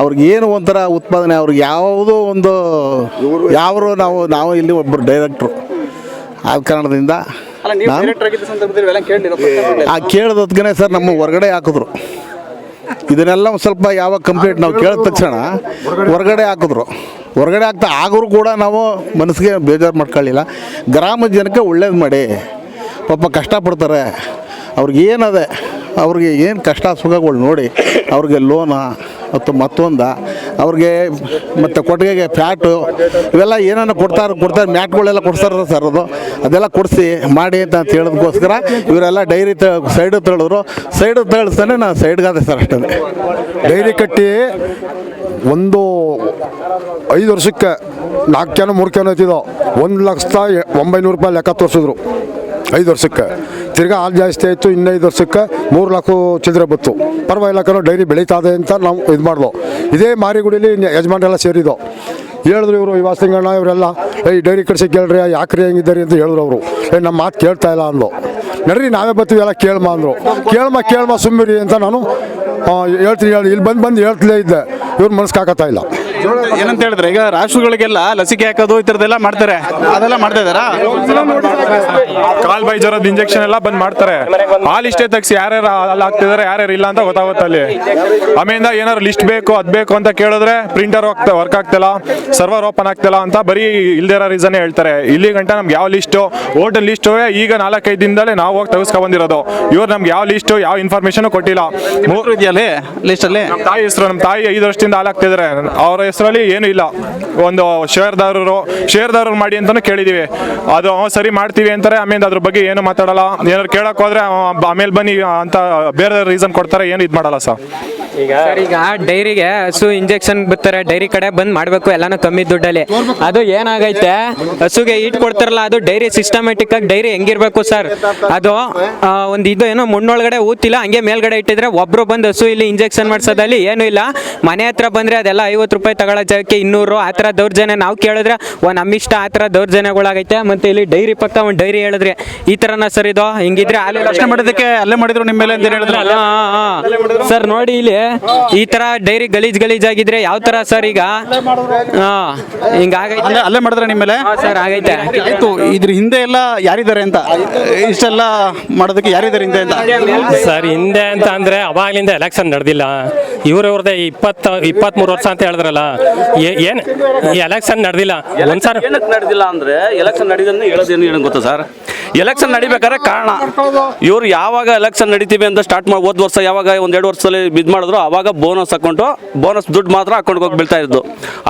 ಅವ್ರಿಗೆ ಏನು ಒಂಥರ ಉತ್ಪಾದನೆ ಅವ್ರಿಗೆ ಯಾವುದೋ ಒಂದು ಯಾವರು ನಾವು ನಾವು ಇಲ್ಲಿ ಒಬ್ಬರು ಡೈರೆಕ್ಟ್ರು ಆದ ಕಾರಣದಿಂದ ಆ ಸರ್ ನಮ್ಮ ಹೊರಗಡೆ ಹಾಕಿದ್ರು. ಇದನ್ನೆಲ್ಲ ಒಂದು ಸ್ವಲ್ಪ ಯಾವಾಗ ಕಂಪ್ಲೀಟ್ ನಾವು ಕೇಳಿದ ತಕ್ಷಣ ಹೊರಗಡೆ ಹಾಕಿದ್ರು. ಹೊರಗಡೆ ಹಾಕ್ತಾ ಆದರೂ ಕೂಡ ನಾವು ಮನಸ್ಸಿಗೆ ಬೇಜಾರು ಮಾಡ್ಕೊಳ್ಳಿಲ್ಲ. ಗ್ರಾಮದ ಜನಕ್ಕೆ ಒಳ್ಳೇದು ಮಾಡಿ. ಪಾಪ ಕಷ್ಟಪಡ್ತಾರೆ. ಅವ್ರಿಗೆ ಏನದೆ? ಅವ್ರಿಗೆ ಏನು ಕಷ್ಟ ಸುಖಗಳು ನೋಡಿ ಅವ್ರಿಗೆ ಲೋನ ಮತ್ತು ಮತ್ತೊಂದ. ಅವ್ರಿಗೆ ಮತ್ತು ಕೊಟ್ಟಿಗೆಗೆ ಫ್ಯಾಟು ಇವೆಲ್ಲ ಏನೇನು ಕೊಡ್ತಾರೆ ಕೊಡ್ತಾರೆ, ಮ್ಯಾಟ್ಗಳೆಲ್ಲ ಕೊಡ್ತಾರೆ ಸರ್ ಅದು. ಅದೆಲ್ಲ ಕೊಡಿಸಿ ಮಾಡಿ ಅಂತ ಹೇಳೋದಕ್ಕೋಸ್ಕರ ಇವರೆಲ್ಲ ಡೈರಿ ತ ಸೈಡ್ ತಳಿದ್ರು ಸೈಡ್ ತಳಿಸ್ತಾನೆ ನಾನು ಸೈಡ್ಗಾದೆ ಸರ್ ಅಷ್ಟೇ. ಡೈರಿ ಕಟ್ಟಿ ಒಂದು ಐದು ವರ್ಷಕ್ಕೆ ನಾಲ್ಕು ಕ್ಯಾನು, ಮೂರು ಕ್ಯಾನು ಐತಿದ್ದೋ ಒಂದು ಲಕ್ಷದ ಒಂಬೈನೂರು ರೂಪಾಯಿ ಲೆಕ್ಕ ತೋರಿಸಿದ್ರು. ಐದು ವರ್ಷಕ್ಕೆ. ತಿರ್ಗಾ ಹಾಲು ಜಾಸ್ತಿ ಆಯಿತು ಇನ್ನೈದು ವರ್ಷಕ್ಕೆ ಮೂರು ಲಕ್ಷ ಚಿಲ್ಲರೆ ಬತ್ತು. ಪರವಾಗಿಲ್ಲ ಕಣೋ, ಡೈರಿ ಬೆಳೀತಾದೆ ಅಂತ ನಾವು ಇದು ಮಾಡ್ದು. ಇದೇ ಮಾರಿಗುಡಿಲಿ ಯಜಮಾನ್ರೆಲ್ಲ ಸೇರಿದ್ದು ಹೇಳಿದ್ರು ಇವರು, ಯುವ ಸಿಂಗಣ್ಣ ಇವರೆಲ್ಲ, ಏಯ್, ಡೈರಿ ಕಡೆ ಕೇಳ್ರಿ, ಯಾಕ್ರಿ ಹೆಂಗಿದ್ದಾರೆ? ಅಂತ ಹೇಳಿದ್ರು ಅವರು. ಏ ನಮ್ಮ ಮಾತು ಕೇಳ್ತಾ ಇಲ್ಲ ಅಂದ್ಲು. ನಡ್ರಿ ನಾವೇ ಬರ್ತೀವಿ ಎಲ್ಲ ಕೇಳ್ಮ ಅಂದರು. ಕೇಳ್ಮ ಕೇಳ್ಮ ಸುಮ್ಮಿರಿ ಅಂತ ನಾನು ಆ, ಹೇಳ್ತೀನಿ ಹೇಳಿ ಇಲ್ಲಿ ಬಂದು ಬಂದು ಹೇಳ್ತಲೇ ಇದ್ದೆ. ಇವ್ರ ಮನಸ್ಸು ಕಾಕತ್ತಾ ಇಲ್ಲ. ಏನಂತ ಹೇಳಿದ್ರೆ ಈಗ ರಾಷ್ಟ್ರಗಳಿಗೆಲ್ಲ ಲಸಿಕೆ ಹಾಕೋದು ಈ ಥರದ್ದೆಲ್ಲ ಮಾಡ್ತಾರೆ. ಅದೆಲ್ಲ ಮಾಡ್ತಾ ಇದಾರಾ ಕಾಲ್ ಬೈ ಜ್ವರದ ಇಂಜೆಕ್ಷನ್ ಎಲ್ಲ ಬಂದ್ ಮಾಡ್ತಾರೆ. ಆ ಇಷ್ಟೇ ತಗ್ಸಿ ಯಾರ್ಯಾರು ಅಲ್ಲಿ ಹಾಕ್ತಿದಾರೆ ಯಾರ್ಯಾರು ಇಲ್ಲ ಅಂತ ಗೊತ್ತಾಗುತ್ತೆ ಅಲ್ಲಿ. ಆಮೇಲಿಂದ ಏನಾದ್ರು ಲಿಸ್ಟ್ ಬೇಕು ಅದ್ ಬೇಕು ಅಂತ ಕೇಳಿದ್ರೆ ಪ್ರಿಂಟರ್ ವರ್ಕ್ ಆಗ್ತಿಲ್ಲ ಸರ್ವರ್ ಓಪನ್ ಆಗ್ತಿಲ್ಲ ಅಂತ ಬರೀ ಇಲ್ದಿರೋ ರೀಸನ್ ಹೇಳ್ತಾರೆ. ಇಲ್ಲಿ ಗಂಟ ನಮ್ಗೆ ಯಾವ ಲಿಸ್ಟು? ಓಟರ್ ಲಿಸ್ಟು ಈಗ ನಾಲ್ಕೈದು ದಿನದಲ್ಲೇ ನಾವು ಹೋಗಿ ತೆಗೆಸ್ಕೊ ಬಂದಿರೋದು. ಇವ್ರು ನಮ್ಗೆ ಯಾವ ಲಿಸ್ಟ್ ಯಾವ ಇನ್ಫಾರ್ಮೇಶನ್ ಕೊಟ್ಟಿಲ್ಲ. ಮೂರು ಇದೆಯಲ್ಲಿ? ಲಿಸ್ಟಲ್ಲಿ ನಮ್ಮ ತಾಯಿ ಹೆಸರು ನಮ್ಮ ತಾಯಿ ಐದು ವರ್ಷದಿಂದ ಹಾಲು ಅವರ ಅವ್ರ ಹೆಸರಲ್ಲಿ ಏನು ಇಲ್ಲ. ಒಂದು ಶೇರ್ದಾರರು ಶೇರ್ದಾರರು ಮಾಡಿ ಅಂತಾನು ಕೇಳಿದೀವಿ. ಅದು ಸರಿ ಮಾಡ್ತೀವಿ ಅಂತಾರೆ ಆಮೇಲೆ ಅದ್ರ ಬಗ್ಗೆ ಏನು ಮಾತಾಡಲ್ಲ. ಏನಾದ್ರು ಕೇಳಕ್ ಹೋದ್ರೆ ಆಮೇಲೆ ಬನ್ನಿ ಅಂತ ಬೇರೆ ರೀಸನ್ ಕೊಡ್ತಾರೆ ಏನು ಇದು ಮಾಡಲ್ಲ ಸರ್ ಸರ್ ಈಗ ಡೈರಿಗೆ ಹಸು ಇಂಜೆಕ್ಷನ್ ಬರ್ತಾರೆ ಡೈರಿ ಕಡೆ ಬಂದ್ ಮಾಡ್ಬೇಕು ಎಲ್ಲಾನು ಕಮ್ಮಿ ದುಡ್ಡಲ್ಲಿ. ಅದು ಏನಾಗೈತೆ? ಹಸುಗೆ ಈಟ್ ಕೊಡ್ತಾರಲ್ಲ ಅದು ಡೈರಿ ಸಿಸ್ಟಮ್ಯಾಟಿಕ್ ಆಗಿ ಡೈರಿ ಹೆಂಗಿರ್ಬೇಕು ಸರ್? ಅದು ಆ, ಒಂದು ಇದು ಏನೋ ಮಣ್ಣೊಳಗಡೆ ಊತಿಲ್ಲ ಹಂಗೆ ಮೇಲ್ಗಡೆ ಇಟ್ಟಿದ್ರೆ ಒಬ್ರು ಬಂದು ಹಸು ಇಲ್ಲಿ ಇಂಜೆಕ್ಷನ್ ಮಾಡ್ಸೋದಲ್ಲಿ ಏನು ಇಲ್ಲ. ಮನೆ ಹತ್ರ ಬಂದ್ರೆ ಅದೆಲ್ಲ ಐವತ್ತು ರೂಪಾಯಿ ತಗೊಳ್ಳೋ ಜಾಗಕ್ಕೆ ಇನ್ನೂರು ಆ ಥರ ದೌರ್ಜನ್ಯ ನಾವು ಕೇಳಿದ್ರೆ ಒಂದು ನಮ್ಮಿಷ್ಟ ಆ ಥರ ದೌರ್ಜನ್ಯಗಳಾಗೈತೆ. ಮತ್ತೆ ಇಲ್ಲಿ ಡೈರಿ ಪಕ್ಕ ಒಂದು ಡೈರಿ ಹೇಳಿದ್ರೆ ಈ ಥರನ ಸರ್ ಇದು? ಹಿಂಗಿದ್ರೆ ಹಾಲು ಪ್ರಶ್ನೆ ಮಾಡೋದಕ್ಕೆ ಅಲ್ಲೇ ಮಾಡಿದ್ರು ನಿಮ್ಮ ಮೇಲೆ ಅಂತ ಹೇಳಿದ್ರೆ? ಸರ್ ನೋಡಿ ಇಲ್ಲಿ ಈ ತರ ಡೈರಿ ಗಲೀಜ್ ಗಲೀಜ್ ಆಗಿದ್ರೆ ಯಾವ ತರ ಸರ್ ಈಗ? ಹಾ ಹಿಂಗಾಗೈತೆ ಅಲ್ಲೇ ಅಲ್ಲೇ ಮಾಡಿದ್ರೆ ನಿಮ್ಮ ಮೇಲೆ ಸರ್ ಆಗೈತೆ. ಆಯ್ತು ಇದ್ರ ಹಿಂದೆ ಎಲ್ಲ ಯಾರಿದ್ದಾರೆ ಅಂತ? ಇಷ್ಟೆಲ್ಲ ಮಾಡೋದಕ್ಕೆ ಯಾರಿದ್ದಾರೆ ಹಿಂದೆ ಅಂತ? ಸರ್ ಹಿಂದೆ ಅಂತ ಅಂದ್ರೆ ಅವಾಗ್ಲಿಂದ ಎಲೆಕ್ಷನ್ ನಡೆದಿಲ್ಲ. ಇವ್ರ ಇವ್ರದೇ ಇಪ್ಪತ್ತ ಇಪ್ಪತ್ಮೂರು ವರ್ಷ ಅಂತ ಹೇಳಿದ್ರಲ್ಲ. ಏ- ಏನ್ ಈ ಎಲೆಕ್ಷನ್ ನಡೆದಿಲ್ಲ. ಒಂದ್ಸಾರ ಏನಕ್ಕೆ ನಡೆದಿಲ್ಲ ಅಂದ್ರೆ ಎಲೆಕ್ಷನ್ ನಡೆದನ್ನ ಹೇಳೋದೇನು ಏನು ಗೊತ್ತಾ ಸರ್? ಎಲೆಕ್ಷನ್ ನಡಿಬೇಕಾದ್ರೆ ಕಾರಣ. ಇವ್ರು ಯಾವಾಗ ಎಲೆಕ್ಷನ್ ನಡಿತೀವಿ ಅಂತ ಸ್ಟಾರ್ಟ್ ಮಾಡಿ ಹೋದ್ ವರ್ಷ ಯಾವಾಗ ಒಂದ್ ಎರಡು ವರ್ಷದಲ್ಲಿ ಬಿದ್ ಮಾಡಿದ್ರು ಅವಾಗ ಬೋನಸ್ ಹಾಕೊಂಡು ಬೋನಸ್ ದುಡ್ಡು ಮಾತ್ರ ಹಾಕೊಂಡು ಹೋಗಿ ಬೀಳ್ತಾ ಇದ್ದು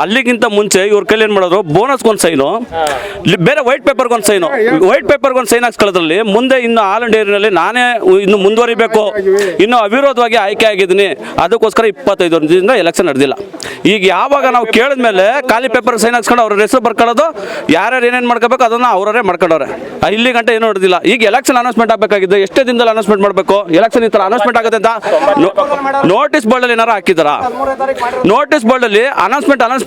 ಅಲ್ಲಿಗಿಂತ ಮುಂಚೆ ಇವ್ರ ಕೈಲಿ ಏನ್ ಮಾಡಿದ್ರು ಬೋನಸ್ ಒಂದು ಸೈನು ಬೇರೆ ವೈಟ್ ಪೇಪರ್ಗೆ ಒಂದ್ ಸೈನು ವೈಟ್ ಪೇಪರ್ಗೆ ಒಂದು ಸೈನ್ ಹಾಕ್ಸ್ಕೊಳ್ಳೋದ್ರಲ್ಲಿ ಮುಂದೆ ಇನ್ನು ಆಲ್ ಅಂಡ್ ಡೈರಿನಲ್ಲಿ ನಾನೇ ಇನ್ನು ಮುಂದುವರಿಬೇಕು. ಇನ್ನು ಅವಿರೋಧವಾಗಿ ಆಯ್ಕೆ ಆಗಿದ್ದೀನಿ. ಅದಕ್ಕೋಸ್ಕರ ಇಪ್ಪತ್ತೈದು ವರ್ಷದಿಂದ ಎಲೆಕ್ಷನ್ ನಡೆದಿಲ್ಲ. ಈಗ ಯಾವಾಗ ನಾವು ಕೇಳಿದ್ಮೇಲೆ ಖಾಲಿ ಪೇಪರ್ ಸೈನ್ ಹಾಕ್ಸ್ಕೊಂಡು ಅವ್ರ ಹೆಸರು ಬರ್ಕೊಳ್ಳೋದು ಯಾರ್ಯಾರು ಏನೇನು ಮಾಡ್ಕೋಬೇಕು ಅದನ್ನ ಅವರೇ ಮಾಡ್ಕೊಂಡವ್ರೆ. ಇಲ್ಲಿ ಗಂಟೆ ಏನು ನಡೆದಿಲ್ಲ. ಈಗ ಎಲೆಕ್ಷನ್ ಅನೌನ್ಸ್ಮೆಂಟ್ ಆಗಬೇಕಾಗಿದೆ ಎಷ್ಟೇ ದಿನದಲ್ಲಿ ಅನೌನ್ಸ್ಮೆಂಟ್ ಮಾಡಬೇಕು? ಎಲೆಕ್ಷನ್ ಈ ಥರ ಅನೌನ್ಸ್ಮೆಂಟ್ ಆಗುತ್ತೆ ಅಂತ ನೋಟಿಸ್ ಬೋರ್ಡಲ್ಲಿ ಏನಾರು ಹಾಕಿದಾರಾ ನೋಟಿಸ್ ಬೋರ್ಡಲ್ಲಿ ಅನೌನ್ಸ್ಮೆಂಟ್ ಅನೌನ್ಸ್